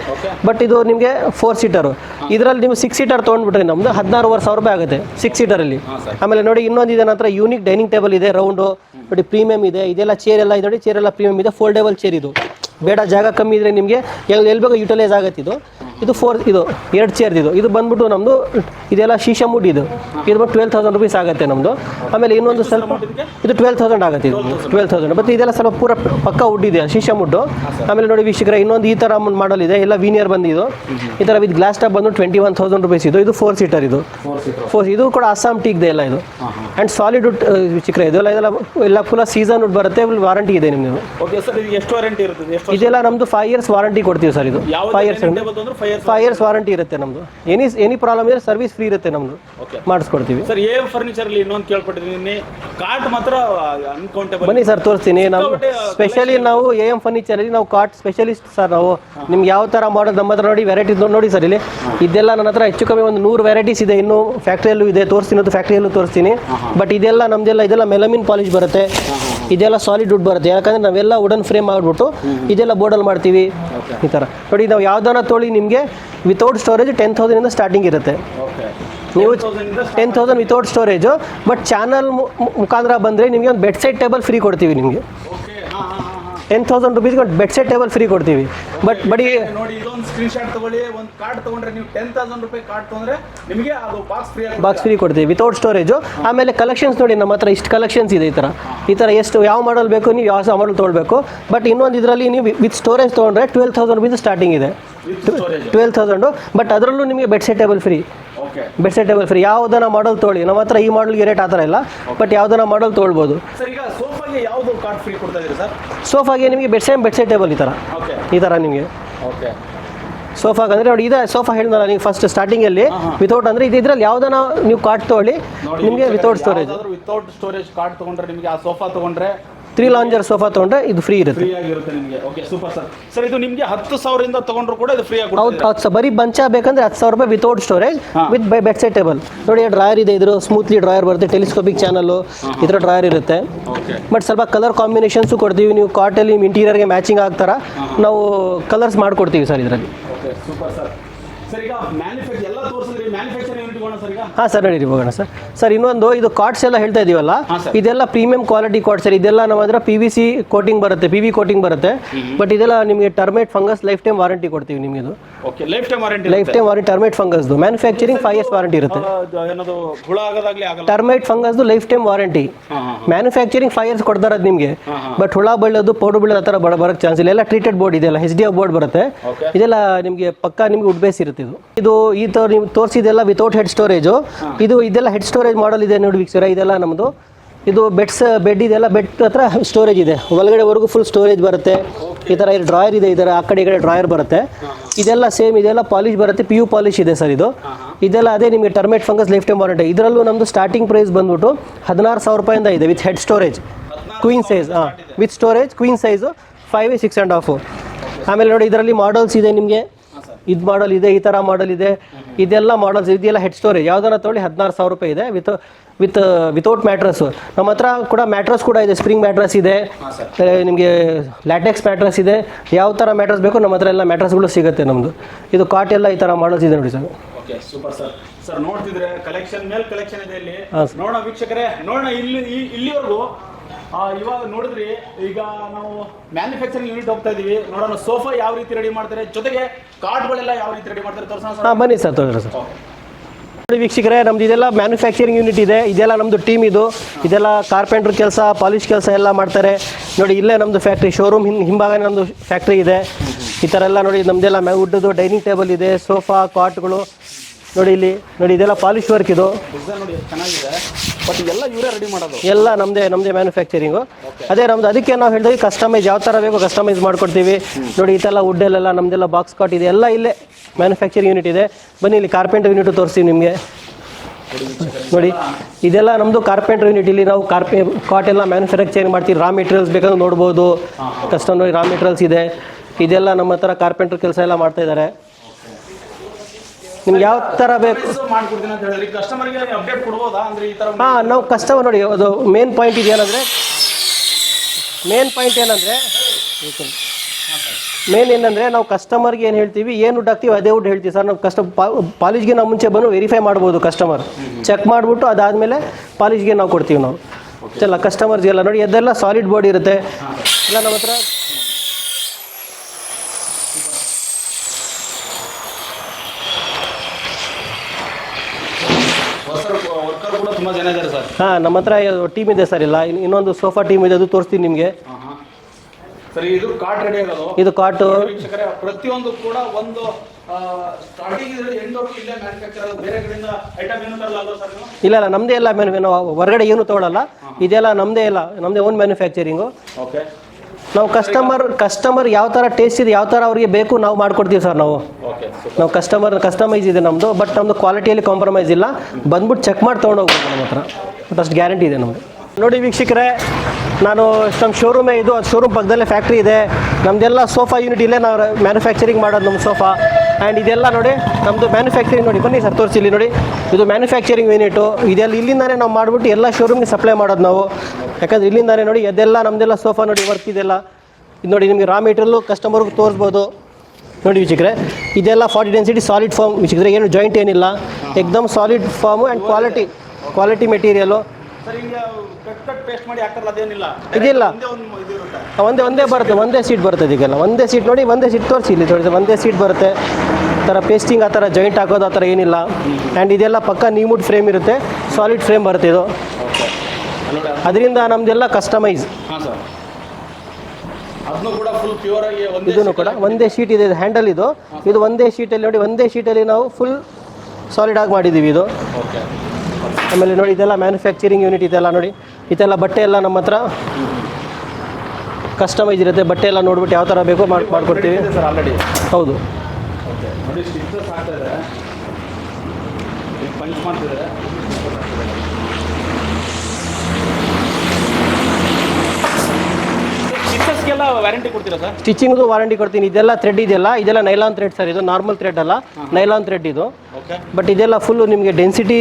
ಬಟ್ ಇದು ನಿಮಗೆ ಫೋರ್ ಸೀಟರು ಇದರಲ್ಲಿ ನೀವು ಸಿಕ್ಸ್ ಸೀಟರ್ ತೊಗೊಂಡ್ಬಿಟ್ರೆ ನಮ್ದು ಹದಿನಾರುವರೆ ಸಾವಿರ ರೂಪಾಯಿ ಆಗುತ್ತೆ ಸಿಕ್ಸ್ ಸೀಟರಲ್ಲಿ ಆಮೇಲೆ ನೋಡಿ ಇನ್ನೊಂದು ಇದೆ ನಂತರ ಯೂನಿಕ್ ಡೈನಿಂಗ್ ಟೇಬಲ್ ಇದೆ ರೌಂಡು ನೋಡಿ ಪ್ರೀಮಿಯಂ ಇದೆ. ಇದೆಲ್ಲ ಚೇರ್ ಎಲ್ಲ ಇದೆ ನೋಡಿ ಚೇರ್ ಎಲ್ಲ ಪ್ರೀಮಿಯಂ ಇದೆ ಫೋಲ್ಡೇಬಲ್ ಚೇರ್ ಇದು. ಬೇಡ ಜಾಗ ಕಮ್ಮಿ ಇದ್ರೆ ನಿಮಗೆ ಎಲ್ಲಿ ಎಲ್ಲಿ ಬೇಕೋ ಯುಟಿಲೈಸ್ ಆಗುತ್ತೆ ಇದು. ಇದು ಫೋರ್ ಇದು ಎರಡು ಚೇರ್ದು ಇದು. ಇದು ಬಂದ್ಬಿಟ್ಟು ನಮ್ಮದು ಇದೆಲ್ಲ ಶೀಶಾ ಮುಡ್ ಇದು ಇದು ಬಂದು ಟ್ವೆಲ್ ತೌಸಂಡ್ ರುಪೀಸ್ ಆಗುತ್ತೆ ನಮ್ಮದು ಆಮೇಲೆ ಇನ್ನೊಂದು ಸ್ವಲ್ಪ ಇದು ಟ್ವೆಲ್ ತೌಸಂಡ್ ಆಗುತ್ತೆ ಇದು. ಟ್ವೆಲ್ ತೌಸಂಡ್ ಮತ್ತು ಇದೆಲ್ಲ ಸ್ವಲ್ಪ ಪೂರ ಪಕ್ಕ ವುಡ್ ಇದೆ ಶೀಶಾ ಮುಡ್ಡು ಆಮೇಲೆ ನೋಡಿ ವೀಕ್ಷಕರ ಇನ್ನೊಂದು ಈ ಥರ ಮಾಡಲ್ ಇದೆ ಎಲ್ಲ ವೀನಿಯರ್ ಬಂದಿದ್ದು. ಈ ಥರ ವಿತ್ ಗ್ಲಾಸ್ ಟಾಪ್ ಬಂದು ಟ್ವೆಂಟಿ ಒನ್ ತೌಸಂಡ್ ರುಪೀಸ್ ಇದು ಇದು. ಫೋರ್ ಸೀಟರ್ ಇದು ಫೋರ್ ಇದು ಕೂಡ ಅಸ್ಸಾಂ ಟೀಕ್ದೆ ಎಲ್ಲ ಇದು. ಆ್ಯಂಡ್ ಸಾಲಿಡ್ ವುಡ್ ಚಿಕ್ರ ಇದೆಲ್ಲ ಎಲ್ಲ ಇದೆಲ್ಲ ಎಲ್ಲ ಫುಲ್ಲ ಸೀಸನ್ ವುಡ್ ಬರುತ್ತೆ ವಾರಂಟಿ ಇದೆ ನಿಮಗೆ ಓಕೆ ಸರ್ ಇದು ಎಷ್ಟು ವಾರಂಟಿ ಇರುತ್ತೆ ಎಷ್ಟು ಇದೆಲ್ಲ ನಮ್ಮದು ಫೈವ್ ಇಯರ್ಸ್ ವಾರಂಟಿ ಕೊಡ್ತೀವಿ ಸರ್ ಇದು. Five years five years warranty ಇರುತ್ತೆ ನಮ್ಮದು ಎನಿ ಎನಿ ಪ್ರಾಬ್ಲಮ್ ಇದ್ರೆ ಸರ್ವಿಸ್ ಫ್ರೀ ಇರುತ್ತೆ ನಮ್ಮದು ಓಕೆ ಮಾಡಿಸ್ಕೊಡ್ತೀವಿ. ಸರ್ ಎ ಫರ್ನಿಚರ್ ಅಲ್ಲಿ ಇನ್ನೊಂದು ಕೇಳ್ಪಟ್ಟಿದ್ದೀನಿ. ಕಾರ್ಟ್ ಮಾತ್ರ ಅನ್ಕೌಂಟೇಬಲ್ ಬನ್ನಿ ಸರ್ ತೋರಿಸ್ತೀನಿ. ನಾವು ಸ್ಪೆಷಲಿ ನಾವು ಎ ಎಂ ಫರ್ನಿಚರಲ್ಲಿ ನಾವು ಕಾಟ್ ಸ್ಪೆಷಲಿಸ್ಟ್ ಸರ್ ನಾವು. ನಿಮ್ಗೆ ಯಾವ ಥರ ಮಾಡೋದು ನಮ್ಮ ಹತ್ರ ನೋಡಿ ವೆರೈಟೀಸ್ ನೋಡಿ ಸರ್ ಇಲ್ಲಿ. ಇದೆಲ್ಲ ನನ್ನ ಹತ್ರ ಹೆಚ್ಚು ಕಮ್ಮಿ ಒಂದು ನೂರು ವೆರೈಟೀಸ್ ಇದೆ. ಇನ್ನು ಫ್ಯಾಕ್ಟ್ರಿಯಲ್ಲೂ ಇದೆ. ತೋರಿಸ್ತೀನಿ ಅದು ಫ್ಯಾಕ್ಟ್ರಿಯಲ್ಲೂ ತೋರಿಸ್ತೀನಿ. ಬಟ್ ಇದೆಲ್ಲ ನಮ್ದೆಲ್ಲ ಇದೆಲ್ಲ ಮೆಲಮಿನ್ ಪಾಲಿಶ್ ಬರುತ್ತೆ. ಇದೆಲ್ಲ ಸಾಲಿಡ್ ವುಡ್ ಬರುತ್ತೆ. ಯಾಕಂದ್ರೆ ನಾವೆಲ್ಲ ವುಡನ್ ಫ್ರೇಮ್ ಮಾಡಿಬಿಟ್ಟು ಇದೆಲ್ಲ ಬೋರ್ಡಲ್ಲಿ ಮಾಡ್ತೀವಿ. ಈ ಥರ. ನೋಡಿ ನಾವು ಯಾವ್ದಾನ ತೊಳಿ ನಿಮಗೆ ವಿತೌಟ್ ಸ್ಟೋರೇಜ್ ಟೆನ್ ತೌಸಂಡಿಂದ ಸ್ಟಾರ್ಟಿಂಗ್ ಇರುತ್ತೆ. ನೀವು 10,000 ಇಂದ ten thousand without storage but channel ಮುಖಾಂತರ ಬಂದರೆ ನಿಮಗೆ ಒಂದು ಬೆಡ್ ಸೈಡ್ ಟೇಬಲ್ ಫ್ರೀ ಕೊಡ್ತೀವಿ ನಿಮಗೆ. ಟೆನ್ ತೌಸಂಡ್ ರುಪೀಸ್ಗೆ ಒಂದು ಬೆಡ್ ಸೆಟ್ ಟೇಬಲ್ ಫ್ರೀ ಕೊಡ್ತೀವಿ. ಬಟ್ ಬಡಿ ನೋಡಿ ಇದೊಂದು ಸ್ಕ್ರೀನ್ ಶಾಟ್ ತಗೊಳ್ಳಿ ಒಂದು ಕಾರ್ಡ್ ತಗೊಂಡ್ರೆ ನೀವು ಟೆನ್ ತೌಸಂಡ್ ರೂಪಾಯಿ ಕಾರ್ಡ್ ತಗೊಂಡ್ರೆ ನಿಮಗೆ ಅದು ಬಾಕ್ಸ್ ಫ್ರೀ ಬಾಕ್ಸ್ ಫ್ರೀ ಕೊಡ್ತೀವಿ ವಿತೌಟ್ ಸ್ಟೋರೇಜು ಆಮೇಲೆ ಕಲೆಕ್ಷನ್ಸ್ ನೋಡಿ ನಮ್ಮ ಹತ್ರ ಇಷ್ಟು ಕಲೆಕ್ಷನ್ಸ್ ಇದೆ ಈ ಥರ ಈ ಥರ ಎಷ್ಟು ಯಾವ ಮಾಡಲ್ ಬೇಕು ನೀವು ಯಾವ ಮಾಡಲ್ ತೊಗೊಳ್ಬೇಕು. ಬಟ್ ಇನ್ನೊಂದು ಇದರಲ್ಲಿ ನೀವು ವಿತ್ ಸ್ಟೋರೇಜ್ ತೊಗೊಂಡ್ರೆ ಟ್ವೆಲ್ ತೌಸಂಡ್ ರುಪೀಸ್ ಸ್ಟಾರ್ಟಿಂಗ್ ಇದೆ. ಟ್ವೆಲ್ ತೌಸಂಡು ಬಟ್ ಅದರಲ್ಲೂ ನಿಮಗೆ bed set table free okay bed side table free ಯಾವ್ದನ್ನ ಮಾಡಲ್ ತೊಗೊಳ್ಳಿ. ನಮ್ಮ ಹತ್ರ ಈ ಮಾಡಲ್ಗೆ ರೇಟ್ ಆ ಥರ ಇಲ್ಲ ಬಟ್ ಯಾವ್ದನ್ನ ಮಾಡಲ್ ತೊಗೊಳ್ಬೋದು. ಸರ್ ಈಗ ಸೋಫಾಗೆ ಯಾವುದು ಕಾರ್ಡ್ ಫ್ರೀ ಕೊಡ್ತಾ ಇದ್ದೀರಿ ಸರ್ ಸೋಫಾಗೆ ನಿಮಗೆ bed same bed side table ಈ ಥರ. ಓಕೆ ಈ ಥರ ನಿಮಗೆ. ಓಕೆ ಸೋಫಾಗೆ ಅಂದರೆ ನೋಡಿ ಇದೆ ಸೋಫಾ ಹೇಳಿದ್ನಲ್ಲ ನೀವು ಫಸ್ಟ್ ಸ್ಟಾರ್ಟಿಂಗಲ್ಲಿ ವಿತೌಟ್ ಅಂದರೆ ಇದು ಇದ್ರಲ್ಲಿ ಯಾವುದನ್ನ ನೀವು ಕಾರ್ಡ್ ತೊಗೊಳ್ಳಿ ನಿಮಗೆ without storage without storage card ತಗೊಂಡ್ರೆ ನಿಮಗೆ ಆ ಸೋಫಾ ತಗೊಂಡ್ರೆ ತ್ರೀ ಲಾಂಜರ್ ಸೋಫಾ ತೊಗೊಂಡ್ರೆ ಇದು ಫ್ರೀ ಇರುತ್ತೆ. ಫ್ರೀ ಆಗಿರುತ್ತೆ ನಿಮಗೆ. ಓಕೆ ಸೂಪರ್ ಸರ್ ಸರ್ ಇದು ನಿಮಗೆ ಹತ್ತು ಸಾವಿರದಿಂದ ತಗೊಂಡ್ರು ಕೂಡ ಇದು ಫ್ರೀ ಆಗುತ್ತೆ ಹೌದು ಹೌದು ಸರ್ ಬರೀ ಬಂಚ ಬೇಕಂದ್ರೆ ಹತ್ತು ಸಾವಿರ ರೂಪಾಯಿ without storage. With by bed side table ನೋಡಿ ಡ್ರಾಯರ್ ಇದೆ ಇದ್ರ ಸ್ಮೂತ್ಲಿ ಡ್ರಾಯರ್ ಬರುತ್ತೆ ಟೆಲಿಸ್ಕೋಪಿಕ್ ಚಾನಲ್ ಇದ್ರ ಡ್ರಾಯರ್ ಇರುತ್ತೆ. ಬಟ್ ಸ್ವಲ್ಪ ಕಲರ್ ಕಾಂಬಿನೇಷನ್ಸು ಕೊಡ್ತೀವಿ. ನೀವು ಕಾಟಲ್ಲಿ ಇಂಟೀರಿಯರ್ಗೆ ಮ್ಯಾಚಿಂಗ್ ಆಗ್ತಾರ ನಾವು ಕಲರ್ಸ್ ಮಾಡಿಕೊಡ್ತೀವಿ ಸರ್ ಇದರಲ್ಲಿ. ಸೂಪರ್ ಸರ್ ಸರ್ ಈಗ ಮ್ಯಾನುಫ್ಯಾಕ್ಚರ್ ಎಲ್ಲ ತೋರಿಸಿದ್ರಿ ಮ್ಯಾನುಫ್ಯಾಕ್ಚರಿಂಗ್ ಯೂನಿಟ್ ಹೋಗೋಣ ಸರ್ ಈಗ ಹಾಂ ಸರ್ ನಡೀರಿ ಹೋಗೋಣ ಸರ್. ಸರ್ ಇನ್ನೊಂದು ಇದು ಕಾರ್ಡ್ಸ್ ಎಲ್ಲ ಹೇಳ್ತಾ ಇದೀವಲ್ಲ? ಇದೆಲ್ಲ ಪ್ರೀಮಿಯಂ ಕ್ವಾಲಿಟಿ ಕಾರ್ಡ್ ಸರ್. ಇದೆಲ್ಲ ನಮ್ಮ ಹತ್ರ ಪಿ ವಿ ಸಿ ಕೋಟಿಂಗ್ ಬರುತ್ತೆ ಪಿ ವಿ ಕೋಟಿಂಗ್ ಬರುತ್ತೆ. ಬಟ್ ಇದೆಲ್ಲ ನಿಮಗೆ termite fungus life time warranty ಕೊಡ್ತೀವಿ ನಿಮಗೆ ಇದು. Okay life time warranty life time warranty termite ಫಂಗಸ್ದು manufacturing five years warranty ಇರುತ್ತೆ. ಏನದು ಹುಳ ಆಗೋದಾಗ್ಲಿ ಆಗಲ್ಲ. Termite ಫಂಗಸ್ದು life time warranty manufacturing five years ಕೊಡ್ತಾರದು ನಿಮಗೆ. ಹಾ, ಹಾ. ಬಟ್ ಹುಳ ಬೀಳೋದು ಪೌಡರ್ ಬೀಳೋದು ಆ ಥರ ಬರ ಬರೋಕ್ಕೆ ಚಾನ್ಸ್ ಇಲ್ಲ. ಎಲ್ಲ ಟ್ರೀಟೆಡ್ ಬೋರ್ಡ್ ಇದೆಲ್ಲ ಎಚ್ ಡಿ ಎಫ್ ಬೋರ್ಡ್ ಬರುತ್ತೆ. ಇದೆಲ್ಲ ನಿಮಗೆ ಪಕ್ಕ ನಿಮಗೆ ಉಡ್ ಬೇಸ್ ಇರುತ್ತೆ ಇದು. ಇದು ಈ ಥರ ನೀವು ತೋರಿಸಿದೆಲ್ಲ ವಿತೌಟ್ ಹೆಡ್ ಸ್ಟೋರೇಜು ಇದು ಇದೆಲ್ಲ ಹೆಡ್ ಸ್ಟೋರೇಜ್ ಮಾಡಲ್ ಇದೆ ನೋಡಿ ವೀಕ್ಷರ ಇದೆಲ್ಲ ನಮ್ಮದು ಇದು ಬೆಡ್ಸ್ ಬೆಡ್ ಇದೆಲ್ಲ ಬೆಡ್ ಹತ್ರ ಸ್ಟೋರೇಜ್ ಇದೆ. ಒಳಗಡೆವರೆಗೂ ಫುಲ್ ಸ್ಟೋರೇಜ್ ಬರುತ್ತೆ. ಈ ಥರ ಇದು ಡ್ರಾಯರ್ ಇದೆ ಇದರ ಆ ಕಡೆ ಕಡೆ ಡ್ರಾಯರ್ ಬರುತ್ತೆ. ಇದೆಲ್ಲ ಸೇಮ್ ಇದೆಲ್ಲ ಪಾಲಿಶ್ ಬರುತ್ತೆ ಪಿ ಯು ಪಾಲಿಶ್ ಇದೆ ಸರ್ ಇದು. ಇದೆಲ್ಲ ಅದೇ ನಿಮಗೆ termite fungus life time warranty ಇದರಲ್ಲೂ ನಮ್ಮದು ಸ್ಟಾರ್ಟಿಂಗ್ ಪ್ರೈಸ್ ಬಂದ್ಬಿಟ್ಟು ಹದಿನಾರು ಸಾವಿರ ರೂಪಾಯಿಂದ ಇದೆ with head storage queen size with storage queen size five six and half ಆಮೇಲೆ ನೋಡಿ ಇದರಲ್ಲಿ ಮಾಡಲ್ಸ್ ಇದೆ ನಿಮಗೆ. ಇದು ಮಾಡಲ್ ಇದೆ ಈ ಥರ ಮಾಡಲ್ ಇದೆ. ಇದೆಲ್ಲ ಮಾಡಲ್ಸ್ ಇದೆಲ್ಲ ಹೆಡ್ ಸ್ಟೋರೇಜ್ ಯಾವ್ದಾರ ತೊಗೊಳ್ಳಿ ಹದಿನಾರು ಸಾವಿರ ರೂಪಾಯಿ ಇದೆ. ವಿತ್ ವಿತ್ ವಿತೌಟ್ ಮ್ಯಾಟ್ರಸ್ ನಮ್ಮ ಹತ್ರ ಕೂಡ ಮ್ಯಾಟ್ರಸ್ ಕೂಡ ಇದೆ. ಸ್ಪ್ರಿಂಗ್ ಮ್ಯಾಟ್ರಸ್ ಇದೆ. ನಿಮಗೆ ಲ್ಯಾಟೆಕ್ಸ್ ಮ್ಯಾಟ್ರಸ್ ಇದೆ. ಯಾವ ಥರ ಮ್ಯಾಟ್ರಸ್ ಬೇಕು ನಮ್ಮ ಹತ್ರ ಎಲ್ಲ ಮ್ಯಾಟ್ರಸ್ಗಳು ಸಿಗುತ್ತೆ ನಮ್ಮದು ಇದು ಕಾಟ್ ಎಲ್ಲ ಈ ಥರ ಮಾಡಲ್ಸ್ ಇದೆ ನೋಡಿ ಸರ್ ಸೂಪರ್ ಸರ್ ಸರ್ ನೋಡ್ತಿದ್ರೆ ಕಲೆಕ್ಷನ್ ಮೇಲೆ ಕಲೆಕ್ಷನ್ ಇದೆ ಇಲ್ಲಿ. ನೋಡೋಣ ವೀಕ್ಷಕರೇ ನೋಡೋಣ ಇಲ್ಲಿ ಇಲ್ಲಿವರೆಗೂ ಇವಾಗ ನೋಡಿದ್ರಿ ಈಗ ನಾವು ಮ್ಯಾನುಫ್ಯಾಕ್ಚರಿಂಗ್ ಯೂನಿಟ್ ಹೋಗ್ತಾ ಇದೀವಿ. ನೋಡೋಣ ಸೋಫಾ ಯಾವ ರೀತಿ ರೆಡಿ ಮಾಡ್ತಾರೆ. ಜೊತೆಗೆ ಕಾರ್ಡ್ಗಳೆಲ್ಲ ಯಾವ ರೀತಿ ರೆಡಿ ಮಾಡ್ತಾರೆ ತೋರಿಸೋಣ ಬನ್ನಿ ಸರ್ ತೋರಿಸ್ರಿ ಸರ್. ನೋಡಿ ವೀಕ್ಷಕರೇ ನಮ್ದು ಇದೆಲ್ಲ ಮ್ಯಾನುಫ್ಯಾಕ್ಚರಿಂಗ್ ಯೂನಿಟ್ ಇದೆ. ಇದೆಲ್ಲ ನಮ್ಮದು ಟೀಮ್ ಇದು. ಇದೆಲ್ಲ ಕಾರ್ಪೆಂಟರ್ ಕೆಲಸ ಪಾಲಿಶ್ ಕೆಲಸ ಎಲ್ಲ ಮಾಡ್ತಾರೆ. ನೋಡಿ ಇಲ್ಲೇ ನಮ್ದು ಫ್ಯಾಕ್ಟ್ರಿ ಶೋರೂಮ್ ಹಿಂ ಹಿಂಭಾಗ ನಮ್ದು ಫ್ಯಾಕ್ಟ್ರಿ ಇದೆ. ಈ ಥರ ಎಲ್ಲ ನೋಡಿ ನಮ್ಮದೆಲ್ಲ ಮ್ಯಾ ವುಡ್ದು ಡೈನಿಂಗ್ ಟೇಬಲ್ ಇದೆ ಸೋಫಾ ಕಾಟ್ಗಳು ನೋಡಿ ಇಲ್ಲಿ ನೋಡಿ ಇದೆಲ್ಲ ಪಾಲಿಶ್ ವರ್ಕ್ ಇದು. ನೋಡಿ ಚೆನ್ನಾಗಿದೆ. ಬಟ್ ಎಲ್ಲ ಇವರೇ ರೆಡಿ ಮಾಡೋದು. ಎಲ್ಲ ನಮ್ದೇ ನಮ್ಮದೇ ಮ್ಯಾನುಫ್ಯಾಕ್ಚರಿಂಗು ಅದೇ ನಮ್ದು ಅದಕ್ಕೆ ನಾವು ಹೇಳಿದ್ವಿ ಕಸ್ಟಮೈಸ್ ಯಾವ ಥರ ಬೇಕು ಕಸ್ಟಮೈಸ್ ಮಾಡ್ಕೊಡ್ತೀವಿ. ನೋಡಿ ಈ ಥರ ವುಡ್ಡಲ್ಲೆಲ್ಲ ನಮ್ಮದೆಲ್ಲ ಬಾಕ್ಸ್ ಕಾಟ್ ಇದೆ. ಎಲ್ಲ ಇಲ್ಲೇ ಮ್ಯಾನುಫ್ಯಾಕ್ಚರಿಂಗ್ ಯೂನಿಟ್ ಇದೆ. ಬನ್ನಿ ಇಲ್ಲಿ ಕಾರ್ಪೆಂಟರ್ ಯೂನಿಟ್ ತೋರಿಸಿ ನಿಮಗೆ. ನೋಡಿ ಇದೆಲ್ಲ ನಮ್ಮದು ಕಾರ್ಪೆಂಟರ್ ಯೂನಿಟ್ ಇಲ್ಲಿ ನಾವು ಕಾರ್ಪೆ ಕಾಟ್ ಎಲ್ಲ ಮ್ಯಾನುಫ್ಯಾಕ್ಚರಿಂಗ್ ಮಾಡ್ತೀವಿ. ರಾ ಮೆಟೀರಿಯಲ್ಸ್ ಬೇಕಂದ್ರೆ ನೋಡ್ಬೋದು. ಕಸ್ಟಮ್ ರಾ ಮೆಟೀರಿಯಲ್ಸ್ ಇದೆ. ಇದೆಲ್ಲ ನಮ್ಮ ಹತ್ರ ಕಾರ್ಪೆಂಟರ್ ಕೆಲಸ ಎಲ್ಲ ಮಾಡ್ತಾ ಇದ್ದಾರೆ. ನಿಮ್ಗೆ ಯಾವ ಥರ ಬೇಕು? ಮಾಡ್ಕೊಡ್ತೀನಿ ಅಂತ ಹೇಳಿದ್ರಿ ಕಸ್ಟಮರ್ಗೆ ಅಪ್ಡೇಟ್ ಕೊಡ್ಬೋದಾ? ಅಂದ್ರೆ ಈ ತರ ಹಾಂ ನಾವು ಕಸ್ಟಮರ್ ನೋಡಿ ಅದು ಮೇನ್ ಪಾಯಿಂಟ್ ಇದೇನಂದರೆ ಮೇನ್ ಪಾಯಿಂಟ್ ಏನಂದರೆ ಮೇನ್ ಏನಂದರೆ ನಾವು ಕಸ್ಟಮರ್ಗೆ ಏನು ಹೇಳ್ತೀವಿ ಏನು ದುಡ್ಡು ಹಾಕ್ತೀವಿ ಅದೇ ಉಡ್ ಹೇಳ್ತೀವಿ. ಸರ್ ನಾವು ಕಸ್ಟ ಪಾಲಿಶ್ಗೆ ನಾವು ಮುಂಚೆ ಬಂದು ವೆರಿಫೈ ಮಾಡ್ಬೋದು ಕಸ್ಟಮರ್ ಚೆಕ್ ಮಾಡಿಬಿಟ್ಟು ಅದಾದಮೇಲೆ ಪಾಲಿಶ್ಗೆ ನಾವು ಕೊಡ್ತೀವಿ ನಾವು. ಎಲ್ಲ ಕಸ್ಟಮರ್ಸ್ಗೆಲ್ಲ ನೋಡಿ ಅದೆಲ್ಲ ಸಾಲಿಡ್ ಬಾಡಿ ಇರುತ್ತೆ. ಇಲ್ಲ ನಮ್ಮ ಹತ್ರ ಹೊಸ ವರ್ಕರ್ ಕೂಡ ತುಂಬಾ ಜನ ಇದ್ದಾರೆ ಸರ್ ಹಾಂ ನಮ್ಮ ಹತ್ರ ಟೀಮ್ ಇದೆ ಸರ್ ಇಲ್ಲ. ಇನ್- ಇನ್ನೊಂದು ಸೋಫಾ ಟೀಮ್ ಇದೆ ಅದು ತೋರಿಸ್ತೀನಿ ನಿಮಗೆ. ಸರಿ ಇದು ಕಾರ್ಡ್ ರೆಡಿ ಆಗೋದು. ಇದು ಕಾಟು ವೀಕ್ಷಕರೇ ಪ್ರತಿಯೊಂದು ಕೂಡ ಒಂದು ಸ್ಟಾರ್ಟಿಂಗ್ ಇಲ್ಲೇ ಮ್ಯಾನುಫ್ಯಾಕ್ಚರ್ ಬೇರೆ ಕಡೆಯಿಂದ ಐಟಮ್ ಏನು ತರಲ್ಲ ಅಲ್ವಾ ಸರ್ ನೀವು? ಇಲ್ಲ ಇಲ್ಲ ನಮ್ದೇ ಎಲ್ಲ ಮ್ಯಾನು ನಾವು ಹೊರಗಡೆ ಏನು ತೊಗೊಳಲ್ಲ. ಇದೆಲ್ಲ ನಮ್ಮದೇ ಇಲ್ಲ. ನಮ್ಮದೇ ಓನ್ ಮ್ಯಾನುಫ್ಯಾಕ್ಚರಿಂಗು ಓಕೆ ನಾವು ಕಸ್ಟಮರ್ ಕಸ್ಟಮರ್ ಯಾವ ಥರ ಟೇಸ್ಟ್ ಇದೆ ಯಾವ ಥರ ಅವ್ರಿಗೆ ಬೇಕು ನಾವು ಮಾಡ್ಕೊಡ್ತೀವಿ ಸರ್ ನಾವು. ಓಕೆ ನಾವು ಕಸ್ಟಮರ್ ಕಸ್ಟಮೈಸ್ ಇದೆ ನಮ್ಮದು ಬಟ್ ನಮ್ಮದು ಕ್ವಾಲಿಟಿಯಲ್ಲಿ ಕಾಂಪ್ರಮೈಸ್ ಇಲ್ಲ. ಬಂದ್ಬಿಟ್ಟು ಚೆಕ್ ಮಾಡಿ ತೊಗೊಂಡೋಗ್ಬೋದು ನಮ್ಮ ಹತ್ರ. ಬಟ್ ಅಷ್ಟು ಗ್ಯಾರಂಟಿ ಇದೆ ನಮಗೆ. ನೋಡಿ ವೀಕ್ಷಕರೇ ನಾನು ನಮ್ಮ ಶೋರೂಮೇ ಇದು ಅದು ಶೋರೂಮ್ ಪಕ್ಕದಲ್ಲೇ ಫ್ಯಾಕ್ಟ್ರಿ ಇದೆ. ನಮ್ಮದೆಲ್ಲ ಸೋಫಾ ಯೂನಿಟ್ ಇಲ್ಲೇ ನಾವು ಮ್ಯಾನುಫ್ಯಾಕ್ಚರಿಂಗ್ ಮಾಡೋದು ನಮ್ಮ ಸೋಫಾ ಆ್ಯಂಡ್ ಇದೆಲ್ಲ ನೋಡಿ ನಮ್ಮದು ಮ್ಯಾನುಫ್ಯಾಕ್ಚರಿಂಗ್ ನೋಡಿ ಬನ್ನಿ ಸರ್ ತೋರಿಸಿ ಇಲ್ಲಿ ನೋಡಿ. ಇದು ಮ್ಯಾನುಫ್ಯಾಕ್ಚರಿಂಗ್ ಯೂನಿಟು ಇದೆಲ್ಲ ಇಲ್ಲಿಂದಾನೇ ನಾವು ಮಾಡಿಬಿಟ್ಟು ಎಲ್ಲ ಶೋರೂಮ್ಗೆ ಸಪ್ಲೈ ಮಾಡೋದು ನಾವು. ಯಾಕಂದ್ರೆ ಇಲ್ಲಿಂದಾನೇ ನೋಡಿ ಅದೆಲ್ಲ ನಮ್ಮದೆಲ್ಲ ಸೋಫಾ ನೋಡಿ ವರ್ಕ್ ಇದೆಲ್ಲ. ಇದು ನೋಡಿ ನಿಮಗೆ ರಾ ಮೆಟೀರಿಯಲ್ಲು ಕಸ್ಟಮರ್ಗೆ ತೋರಿಸ್ಬೋದು. ನೋಡಿ ವಿಚಿಕ್ರೆ ಇದೆಲ್ಲ ಫಾರ್ಟಿ ಡೆನ್ಸಿಟಿ ಸಾಲಿಡ್ ಫಾರ್ಮ್ ವಿಚಿಕ್ರೆ ಏನು ಜಾಯಿಂಟ್ ಏನಿಲ್ಲ. ಎಕ್ದಮ್ solid foam and quality quality material ಇದಿಲ್ಲ. ಒಂದೇ ಒಂದು ಬರುತ್ತೆ ಒಂದೇ ಸೀಟ್ ಬರುತ್ತೆ ಇದಕ್ಕೆಲ್ಲ. ಒಂದೇ ಸೀಟ್ ನೋಡಿ ಒಂದೇ ಸೀಟ್ ತೋರಿಸಿ ಇಲ್ಲಿ ತೋರಿಸಿ. ಒಂದೇ ಸೀಟ್ ಬರುತ್ತೆ. ಆ ಥರ ಪೇಸ್ಟಿಂಗ್ ಆ ಥರ ಜಾಯಿಂಟ್ ಹಾಕೋದು ಆ ಥರ ಏನಿಲ್ಲ. ಆ್ಯಂಡ್ ಇದೆಲ್ಲ ಪಕ್ಕ ನೀಮುಡ್ ಫ್ರೇಮ್ ಇರುತ್ತೆ. ಸಾಲಿಡ್ ಫ್ರೇಮ್ ಬರುತ್ತೆ ಇದು. ಅದರಿಂದ ನಮ್ಮದೆಲ್ಲ ಕಸ್ಟಮೈಸ್ ಇದನ್ನು ಕೂಡ ಒಂದೇ ಶೀಟ್ ಇದೆ ಹ್ಯಾಂಡಲ್ ಇದು. ಇದು ಒಂದೇ ಶೀಟಲ್ಲಿ ನೋಡಿ ಒಂದೇ ಶೀಟಲ್ಲಿ ನಾವು ಫುಲ್ ಸಾಲಿಡ್ ಆಗಿ ಮಾಡಿದ್ದೀವಿ ಇದು. ಆಮೇಲೆ ನೋಡಿ ಇದೆಲ್ಲ ಮ್ಯಾನುಫ್ಯಾಕ್ಚರಿಂಗ್ ಯೂನಿಟ್ ಇದೆಲ್ಲ ನೋಡಿ. ಇದೆಲ್ಲ ಬಟ್ಟೆ ಎಲ್ಲ ನಮ್ಮ ಹತ್ರ ಕಸ್ಟಮೈಸ್ ಇರುತ್ತೆ. ಬಟ್ಟೆ ಎಲ್ಲ ನೋಡ್ಬಿಟ್ಟು ಯಾವ ಥರ ಬೇಕೋ ಮಾಡಿ ಮಾಡ್ಕೊಡ್ತೀವಿ. ಹೌದು. ಸ್ಟಿಚಿಂಗ್ದು ವಾರಂಟಿ ಕೊಡ್ತೀನಿ. ಇದೆಲ್ಲ ಥ್ರೆಡ್ ಇದೆಲ್ಲ. ಇದೆಲ್ಲ ನೈಲಾನ್ ಥ್ರೆಡ್ ಸರ್ ಇದು ನಾರ್ಮಲ್ ಥ್ರೆಡ್ ಅಲ್ಲ. ನೈಲಾನ್ ಥ್ರೆಡ್ ಇದು. ಬಟ್ ಇದೆಲ್ಲ ಫುಲ್ಲು ನಿಮಗೆ ಡೆನ್ಸಿಟಿ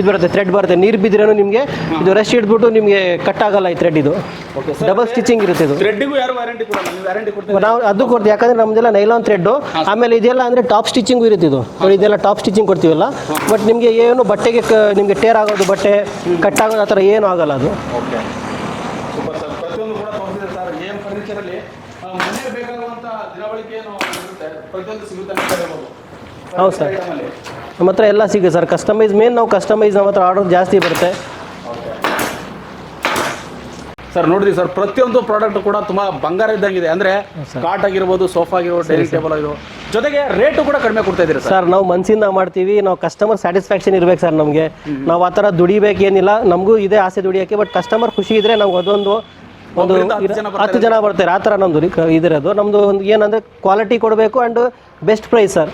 ಇದು ಬರುತ್ತೆ ಥ್ರೆಡ್ ಬರುತ್ತೆ. ನೀರು ಬಿದ್ದಿರೋ ನಿಮಗೆ ಇದು ರಶ್ ಇಟ್ಬಿಟ್ಟು ನಿಮಗೆ ಕಟ್ ಆಗಲ್ಲ ಈ ಥ್ರೆಡ್ ಇದು. ಡಬಲ್ ಸ್ಟಿಚಿಂಗ್ ಇರುತ್ತೆ ಇದು. ನೀವು ಅದು ಕೊಡ್ತೀವಿ ಯಾಕಂದ್ರೆ ನಮ್ದೆಲ್ಲ ನೈಲಾನ್ ಥ್ರೆಡ್ ಆಮೇಲೆ ಇದೆಲ್ಲ ಅಂದ್ರೆ ಟಾಪ್ ಸ್ಟಿಚಿಂಗ್ ಇರುತ್ತೆ ಇದು. ಇದೆಲ್ಲ ಟಾಪ್ ಸ್ಟಿಚಿಂಗ್ ಕೊಡ್ತೀವಲ್ಲ? ಬಟ್ ನಿಮಗೆ ಏನು ಬಟ್ಟೆಗೆ ನಿಮಗೆ ಟೇರ್ ಆಗೋದು ಬಟ್ಟೆ ಕಟ್ ಆಗೋದು ಆ ಥರ ಏನು ಆಗಲ್ಲ ಅದು. ಪ್ರತಿಯೊಂದು ದಿನಬಳಿಕೆ ಏನು ಸಿಗುತ್ತೆ ಅಂತ ಹೇಳ್ಬೋದು. ಹೌದು ಸರ್. ನಮ್ಮ ಹತ್ರ ಎಲ್ಲ ಸಿಗುತ್ತೆ ಸರ್. ಕಸ್ಟಮೈಸ್ ಮೇನ್ ನಾವು ಕಸ್ಟಮೈಸ್ ನಮ್ಮ ಹತ್ರ ಆರ್ಡರ್ ಜಾಸ್ತಿ ಬರುತ್ತೆ. ಸರ್ ನೋಡಿದ್ರಿ ಸರ್ ಪ್ರತಿಯೊಂದು ಪ್ರಾಡಕ್ಟ್ ಕೂಡ ತುಂಬಾ ಬಂಗಾರ ಇದ್ದಂಗಿದೆ. ಅಂದ್ರೆ ಕಾಟ್ ಆಗಿರ್ಬೋದು ಸೋಫಾ ಆಗಿರ್ಬೋದು ಡೈನಿಂಗ್ ಟೇಬಲ್ ಆಗಿರ್ಬೋದು ಜೊತೆಗೆ ರೇಟು ಕೂಡ ಕಡಿಮೆ ಕೊಡ್ತಾ ಇದ್ದೀರಾ ಸರ್? ಸರ್ ನಾವು ಮನಸ್ಸಿಂದ ಮಾಡ್ತೀವಿ. ನಾವು ಕಸ್ಟಮರ್ ಸ್ಯಾಟಿಸ್ಫ್ಯಾಕ್ಷನ್ ಇರ್ಬೇಕು ಸರ್ ನಮಗೆ. ನಾವು ಆ ಥರ ದುಡಿಬೇಕೇನಿಲ್ಲ. ನಮಗೂ ಇದೆ ಆಸೆ ದುಡಿಯೋಕ್ಕೆ ಬಟ್ ಕಸ್ಟಮರ್ ಖುಷಿ ಇದ್ರೆ ನಾವು ಅದೊಂದು ಒಂದು ಹತ್ತು ಜನ ಬರ್ತಾರೆ. ಆ ಥರ ನಮ್ಮದು ಇದಿರೋದು. ನಮ್ಮದು ಒಂದು ಏನಂದ್ರೆ ಕ್ವಾಲಿಟಿ ಕೊಡಬೇಕು and best price sir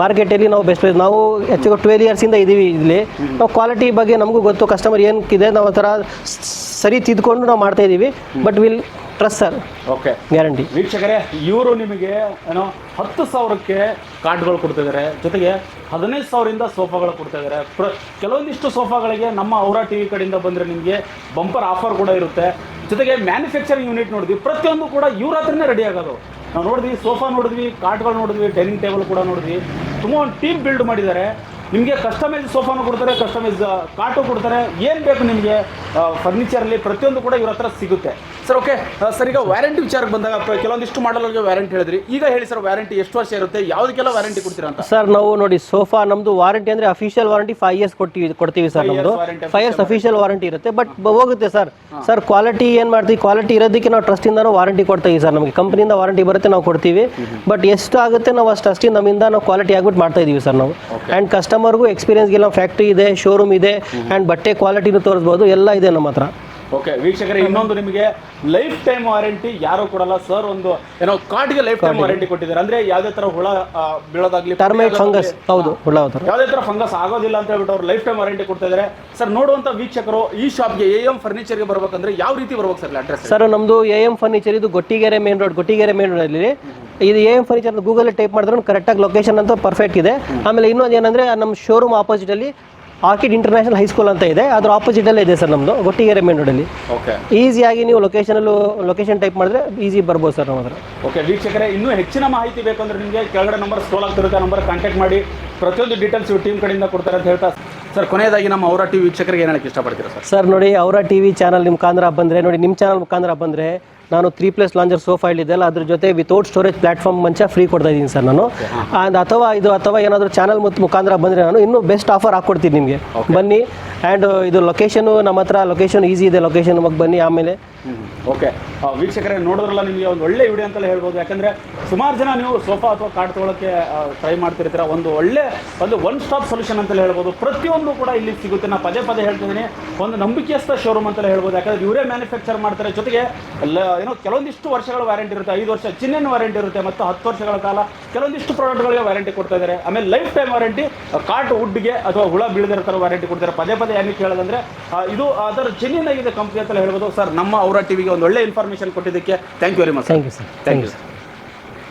market ಅಲ್ಲಿ ಮಾರ್ಕೆಟಲ್ಲಿ ನಾವು ಬೆಸ್ಟ್ ಪ್ರೈಸ್ ನಾವು ಹೆಚ್ಚು ಟ್ವೆಲ್ ಇಯರ್ಸಿಂದ ಇದ್ದೀವಿ ಇಲ್ಲಿ. ನಾವು ಕ್ವಾಲಿಟಿ ಬಗ್ಗೆ ನಮಗೂ ಗೊತ್ತು ಕಸ್ಟಮರ್ ಏನಕ್ಕಿದೆ ನಾವು ಆತರ ಥರ ಸರಿ ತಿದ್ಕೊಂಡು ನಾವು ಮಾಡ್ತಾ ಇದ್ದೀವಿ but will trust sir okay guarantee ವೀಕ್ಷಕರೇ ಇವರು ನಿಮಗೆ ಏನೋ ಹತ್ತು ಸಾವಿರಕ್ಕೆ ಕಾರ್ಡ್ಗಳು ಕೊಡ್ತಿದ್ದಾರೆ. ಜೊತೆಗೆ ಹದಿನೈದು ಸಾವಿರದಿಂದ ಸೋಫಾಗಳು ಕೊಡ್ತಾ ಇದ್ದಾರೆ ಪ್ರ ಕೆಲವೊಂದಿಷ್ಟು ಸೋಫಾಗಳಿಗೆ ನಮ್ಮ ಔರಾ ಟಿ ವಿ ಕಡೆಯಿಂದ ಬಂದರೆ ನಿಮಗೆ ಬಂಪರ್ ಆಫರ್ ಕೂಡ ಇರುತ್ತೆ. ಜೊತೆಗೆ ಮ್ಯಾನುಫ್ಯಾಕ್ಚರಿಂಗ್ ಯೂನಿಟ್ ನೋಡಿದ್ವಿ. ಪ್ರತಿಯೊಂದು ಕೂಡ ಇವ್ರ ಹತ್ರನೇ ರೆಡಿ ಆಗೋದು. ನಾವು ನೋಡಿದ್ವಿ ಸೋಫಾ ನೋಡಿದ್ವಿ ಕಾರ್ಟ್ಗಳು ನೋಡಿದ್ವಿ ಡೈನಿಂಗ್ ಟೇಬಲ್ ಕೂಡ ನೋಡಿದ್ವಿ. ತುಂಬ ಒಂದು ಟೀಮ್ ಬಿಲ್ಡ್ ಮಾಡಿದ್ದಾರೆ. ನಿಮಗೆ ಕಸ್ಟಮೈಸ್ ಸೋಫಾನು ಕೊಡ್ತಾರೆ ಕಸ್ಟಮೈಸ್ ಕಾಟು ಕೊಡ್ತಾರೆ. ಏನು ಬೇಕು ನಿಮಗೆ? ಫರ್ನಿಚರಲ್ಲಿ ಪ್ರತಿಯೊಂದು ಕೂಡ ಇವ್ರ ಹತ್ರ ಸಿಗುತ್ತೆ. ಸರ್ ಓಕೆ ಸರ್ ಈಗ ವ್ಯಾರಂಟಿ ವಿಚಾರಕ್ಕೆ ಬಂದಾಗ ಕೆಲವೊಂದಿಷ್ಟು ಮಾಡಲ್ಗೆ ವ್ಯಾರಂಟಿ ಹೇಳಿದ್ರಿ. ಈಗ ಹೇಳಿ ಸರ್ ವ್ಯಾರಂಟಿ ಎಷ್ಟು ವರ್ಷ ಇರುತ್ತೆ? ಯಾವುದಕ್ಕೆಲ್ಲ ವ್ಯಾರಂಟಿ ಕೊಡ್ತೀರಾ ಅಂತ? ಸರ್ ನಾವು ನೋಡಿ ಸೋಫಾ ನಮ್ದು ವಾರಂಟಿ ಅಂದರೆ ಅಫಿಷಿಯಲ್ ವಾರಂಟಿ ಫೈವ್ ಇಯರ್ಸ್ ಕೊಡ್ತೀವಿ ಕೊಡ್ತೀವಿ ಸರ್ ನಮ್ಮದು ಫೈವ್ ಇಯರ್ಸ್ ಅಫಿಷಿಯಲ್ ವಾರಂಟಿ ಇರುತ್ತೆ. ಬಟ್ ಹೋಗುತ್ತೆ ಸರ್. ಸರ್ ಕ್ವಾಲಿಟಿ ಏನು ಮಾಡ್ತೀವಿ? ಕ್ವಾಲಿಟಿ ಇರೋದಕ್ಕೆ ನಾವು ಟ್ರಸ್ಟಿಂದ ವಾರಂಟಿ ಕೊಡ್ತೀವಿ ಸರ್ ನಮಗೆ. ಕಂಪ್ನಿಯಿಂದ ವಾರಂಟಿ ಬರುತ್ತೆ ನಾವು ಕೊಡ್ತೀವಿ. ಬಟ್ ಎಷ್ಟು ಆಗುತ್ತೆ ನಾವು ಅಷ್ಟು ಅಷ್ಟೇ ನಮ್ಮಿಂದ ನಾವು ಕ್ವಾಲಿಟಿ ಆಗ್ಬಿಟ್ಟು ಮಾಡ್ತಾ ಇದ್ದೀವಿ ಸರ್ ನಾವು. ಆ್ಯಂಡ್ ಕಸ್ಟಮರ್ಗೂ ಎಕ್ಸ್ಪೀರಿಯನ್ಸ್ಗೆಲ್ಲ ಫ್ಯಾಕ್ಟ್ರಿ ಇದೆ ಶೋರೂಮ್ ಇದೆ ಆ್ಯಂಡ್ ಬಟ್ಟೆ ಕ್ವಾಲಿಟಿನೂ ತೋರಿಸ್ಬೋದು ಎಲ್ಲ ಇದೆ ನಮ್ಮ ಹತ್ರ. ಓಕೆ ವೀಕ್ಷಕರೇ ಇನ್ನೊಂದು ನಿಮಗೆ ಲೈಫ್ ಟೈಮ್ ವಾರಂಟಿ ಯಾರು ಕೊಡಲ್ಲ ಸರ್ ಒಂದು ಏನೋ ಕಾಟಿಗೆ ಲೈಫ್ ಟೈಮ್ ವಾರಂಟಿ ಕೊಟ್ಟಿದ್ದಾರೆ. ಅಂದ್ರೆ ಯಾವ್ದೇ ತರ ಹುಳ ಬೀಳೋದಾಗ್ಲಿ ಟರ್ಮೈಟ್ ಫಂಗಸ್ ಹೌದು ಹುಳ ಯಾವ್ದೇ ಯಾವುದೇ ತರ ಫಂಗಸ್ ಆಗೋದಿಲ್ಲ ಅಂತ ಹೇಳ್ಬಿಟ್ಟು ಅವ್ರು ಲೈಫ್ ಟೈಮ್ ವಾರಂಟಿ ಕೊಡ್ತಾ ಇದ್ದಾರೆ. ಸರ್ ನೋಡುವಂತ ವೀಕ್ಷಕರು ಈ ಶಾಪ್ಗೆ ಎ ಎಂ ಫರ್ನಿಚರ್ಗೆ ಬರ್ಬೇಕಂದ್ರೆ ಯಾವ ರೀತಿ ಬರ್ಬೇಕು ಸರ್ ಅಡ್ರೆಸ್ ಸರ್ ನಮ್ದು ಎ ಎಂ ಫರ್ನಿಚರ್ ಇದು Gottigere main road Gottigere main ರೋಡಲ್ಲಿ ಇದು A M furniture Google type ಮಾಡಿದ್ರು ಕರೆಕ್ಟಾಗಿ ಲೊಕೇಶನ್ ಅಂತ ಪರ್ಫೆಕ್ಟ್ ಇದೆ. ಆಮೇಲೆ ಇನ್ನೊಂದು ಏನಂದ್ರೆ ನಮ್ಮ ಶೋರೂಮ್ ಆಪೋಸಿಟ್ ಅಲ್ಲಿ ಆರ್ಕಿಡ್ ಇಂಟರ್ನ್ಯಾಷನಲ್ ಹೈಸ್ಕೂಲ್ ಅಂತ ಇದೆ. ಅದ್ರ ಆಪೋಸಿಟ್ ಅಲ್ಲೇ ಇದೆ ಸರ್ ನಮ್ದು ಗೊಟ್ಟಿಗೆರೆ ಮೇನ್ ರೋಡಲ್ಲಿ ಓಕೆ ಈಸಿಯಾಗಿ ನೀವು ಲೊಕೇಶನಲ್ಲೂ ಲೊಕೇಶನ್ ಟೈಪ್ ಮಾಡಿದ್ರೆ ಈಸಿ ಬರ್ಬೋದು ಸರ್ ನಮ್ಮ ಹತ್ರ. ಓಕೆ ವೀಕ್ಷಕರೇ ಇನ್ನೂ ಹೆಚ್ಚಿನ ಮಾಹಿತಿ ಬೇಕಂದ್ರೆ ನಿಮಗೆ ಕೆಳಗಡೆ ನಂಬರ್ ಸ್ಕ್ರೋಲ್ ಆಗ್ತಿರುತ್ತೆ ನಂಬರ್ ಕಾಂಟ್ಯಾಕ್ಟ್ ಮಾಡಿ. ಪ್ರತಿಯೊಂದು ಡೀಟೇಲ್ಸ್ ಟೀಮ್ ಕಡೆಯಿಂದ ಕೊಡ್ತಾರೆ ಅಂತ ಹೇಳ್ತಾ ಸರ್ ಕೊನೆಯದಾಗಿ ನಮ್ಮ ಅವರ ಟಿವಿ ವೀಕ್ಷಕರಿಗೆ ಏನಕ್ಕೆ ಹೇಳಕ್ಕೆ ಇಷ್ಟಪಡ್ತೀರಾ ಸರ್ ಸರ್ ನೋಡಿ ಅವರ ಟಿವಿ ಚಾನಲ್ ನಿಮ್ಮ ಮುಖಾಂತರ ಬಂದರೆ ನೋಡಿ ನಿಮ್ಮ ಚಾನಲ್ ಮುಖಾಂತರ ಬಂದರೆ ನಾನು ತ್ರೀ ಪ್ಲಸ್ ಲಾಂಜರ್ ಸೋಫಾ ಇಲ್ಲಿದ್ದೆಲ್ಲ ಅದ್ರ ಜೊತೆ ವಿತೌಟ್ ಸ್ಟೋರೇಜ್ ಪ್ಲಾಟ್ಫಾರ್ಮ್ ಮಂಚ ಫ್ರೀ ಕೊಡ್ತಾ ಇದ್ದೀನಿ ಸರ್ ನಾನು. ಅಂಡ್ ಅಥವಾ ಇದು ಅಥವಾ ಏನಾದರೂ ಚಾನಲ್ ಮತ್ತು ಮುಖಾಂತರ ಬಂದರೆ ನಾನು ಇನ್ನೂ ಬೆಸ್ಟ್ ಆಫರ್ ಹಾಕ್ಕೊಡ್ತೀನಿ ನಿಮಗೆ. ಬನ್ನಿ. ಆ್ಯಂಡ್ ಇದು ಲೊಕೇಶನು ನಮ್ಮ ಹತ್ರ ಲೊಕೇಶನ್ ಈಸಿ ಇದೆ ಲೊಕೇಶನ್ ನಮಗೆ ಬನ್ನಿ ಆಮೇಲೆ. ಓಕೆ ವೀಕ್ಷಕರೇ ನೋಡಿದ್ರಲ್ಲ ನಿಮಗೆ ಒಂದು ಒಳ್ಳೆ ವಿಡಿಯೋ ಅಂತಲೇ ಹೇಳ್ಬೋದು. ಯಾಕಂದ್ರೆ ಸುಮಾರು ಜನ ನೀವು ಸೋಫಾ ಅಥವಾ ಕಾರ್ಡ್ ತೊಗೊಳಕ್ಕೆ ಟ್ರೈ ಮಾಡ್ತಿರ್ತೀರ. ಒಂದು ಒಳ್ಳೆ ಒಂದು ಒನ್ ಸ್ಟಾಪ್ ಸೊಲ್ಯೂಷನ್ ಅಂತಲೇ ಹೇಳ್ಬೋದು. ಪ್ರತಿಯೊಂದು ಕೂಡ ಇಲ್ಲಿ ಸಿಗುತ್ತೆ. ನಾನು ಪದೇ ಪದೇ ಹೇಳ್ತಿದ್ದೀನಿ ಒಂದು ನಂಬಿಕೆಸ್ಥ ಶೋರೂಮ್ ಅಂತಲೇ ಹೇಳ್ಬೋದು. ಯಾಕಂದ್ರೆ ಇವರೇ ಮ್ಯಾನುಫ್ಯಾಕ್ಚರ್ ಮಾಡ್ತಾರೆ. ಜೊತೆಗೆ ಏನೋ ಕೆಲವೊಂದಿಷ್ಟು ವರ್ಷಗಳ ವ್ಯಾರಂಟಿ ಇರುತ್ತೆ ಐದು ವರ್ಷ ಚಿನ್ನ ವಾರಂಟಿ ಇರುತ್ತೆ ಮತ್ತು ಹತ್ತು ವರ್ಷಗಳ ಕಾಲ ಕೆಲವೊಂದಿಷ್ಟು ಪ್ರಾಡಕ್ಟ್ಗಳಿಗೆ ವ್ಯಾರಂಟಿ ಕೊಡ್ತಾ ಇದ್ದಾರೆ. ಆಮೇಲೆ ಲೈಫ್ ಟೈಮ್ ವಾರಂಟಿ ಕಾಟ್ ವುಡ್ಗೆ ಅಥವಾ ಹುಳ ಬೀಳದಿರೋ ಥರ ವ್ಯಾರಂಟಿ ಕೊಡ್ತಾರೆ. ಪದೇ ಪದೇ ಏನಕ್ಕೆ ಹೇಳೋದಂದ್ರೆ ಇದು ಅದರ ಜೆನ್ಯೂನ್ ಆಗಿದೆ ಕಂಪ್ನಿ ಅಂತ ಹೇಳ್ಬೋದು. ಸರ್ ನಮ್ಮ ಅವರ ಟಿವಿಗೆ ಒಂದು ಒಳ್ಳೆ ಇನ್ಫಾರ್ಮೇಷನ್ ಕೊಟ್ಟಿದ್ದಕ್ಕೆ thank you very much thank you sir thank you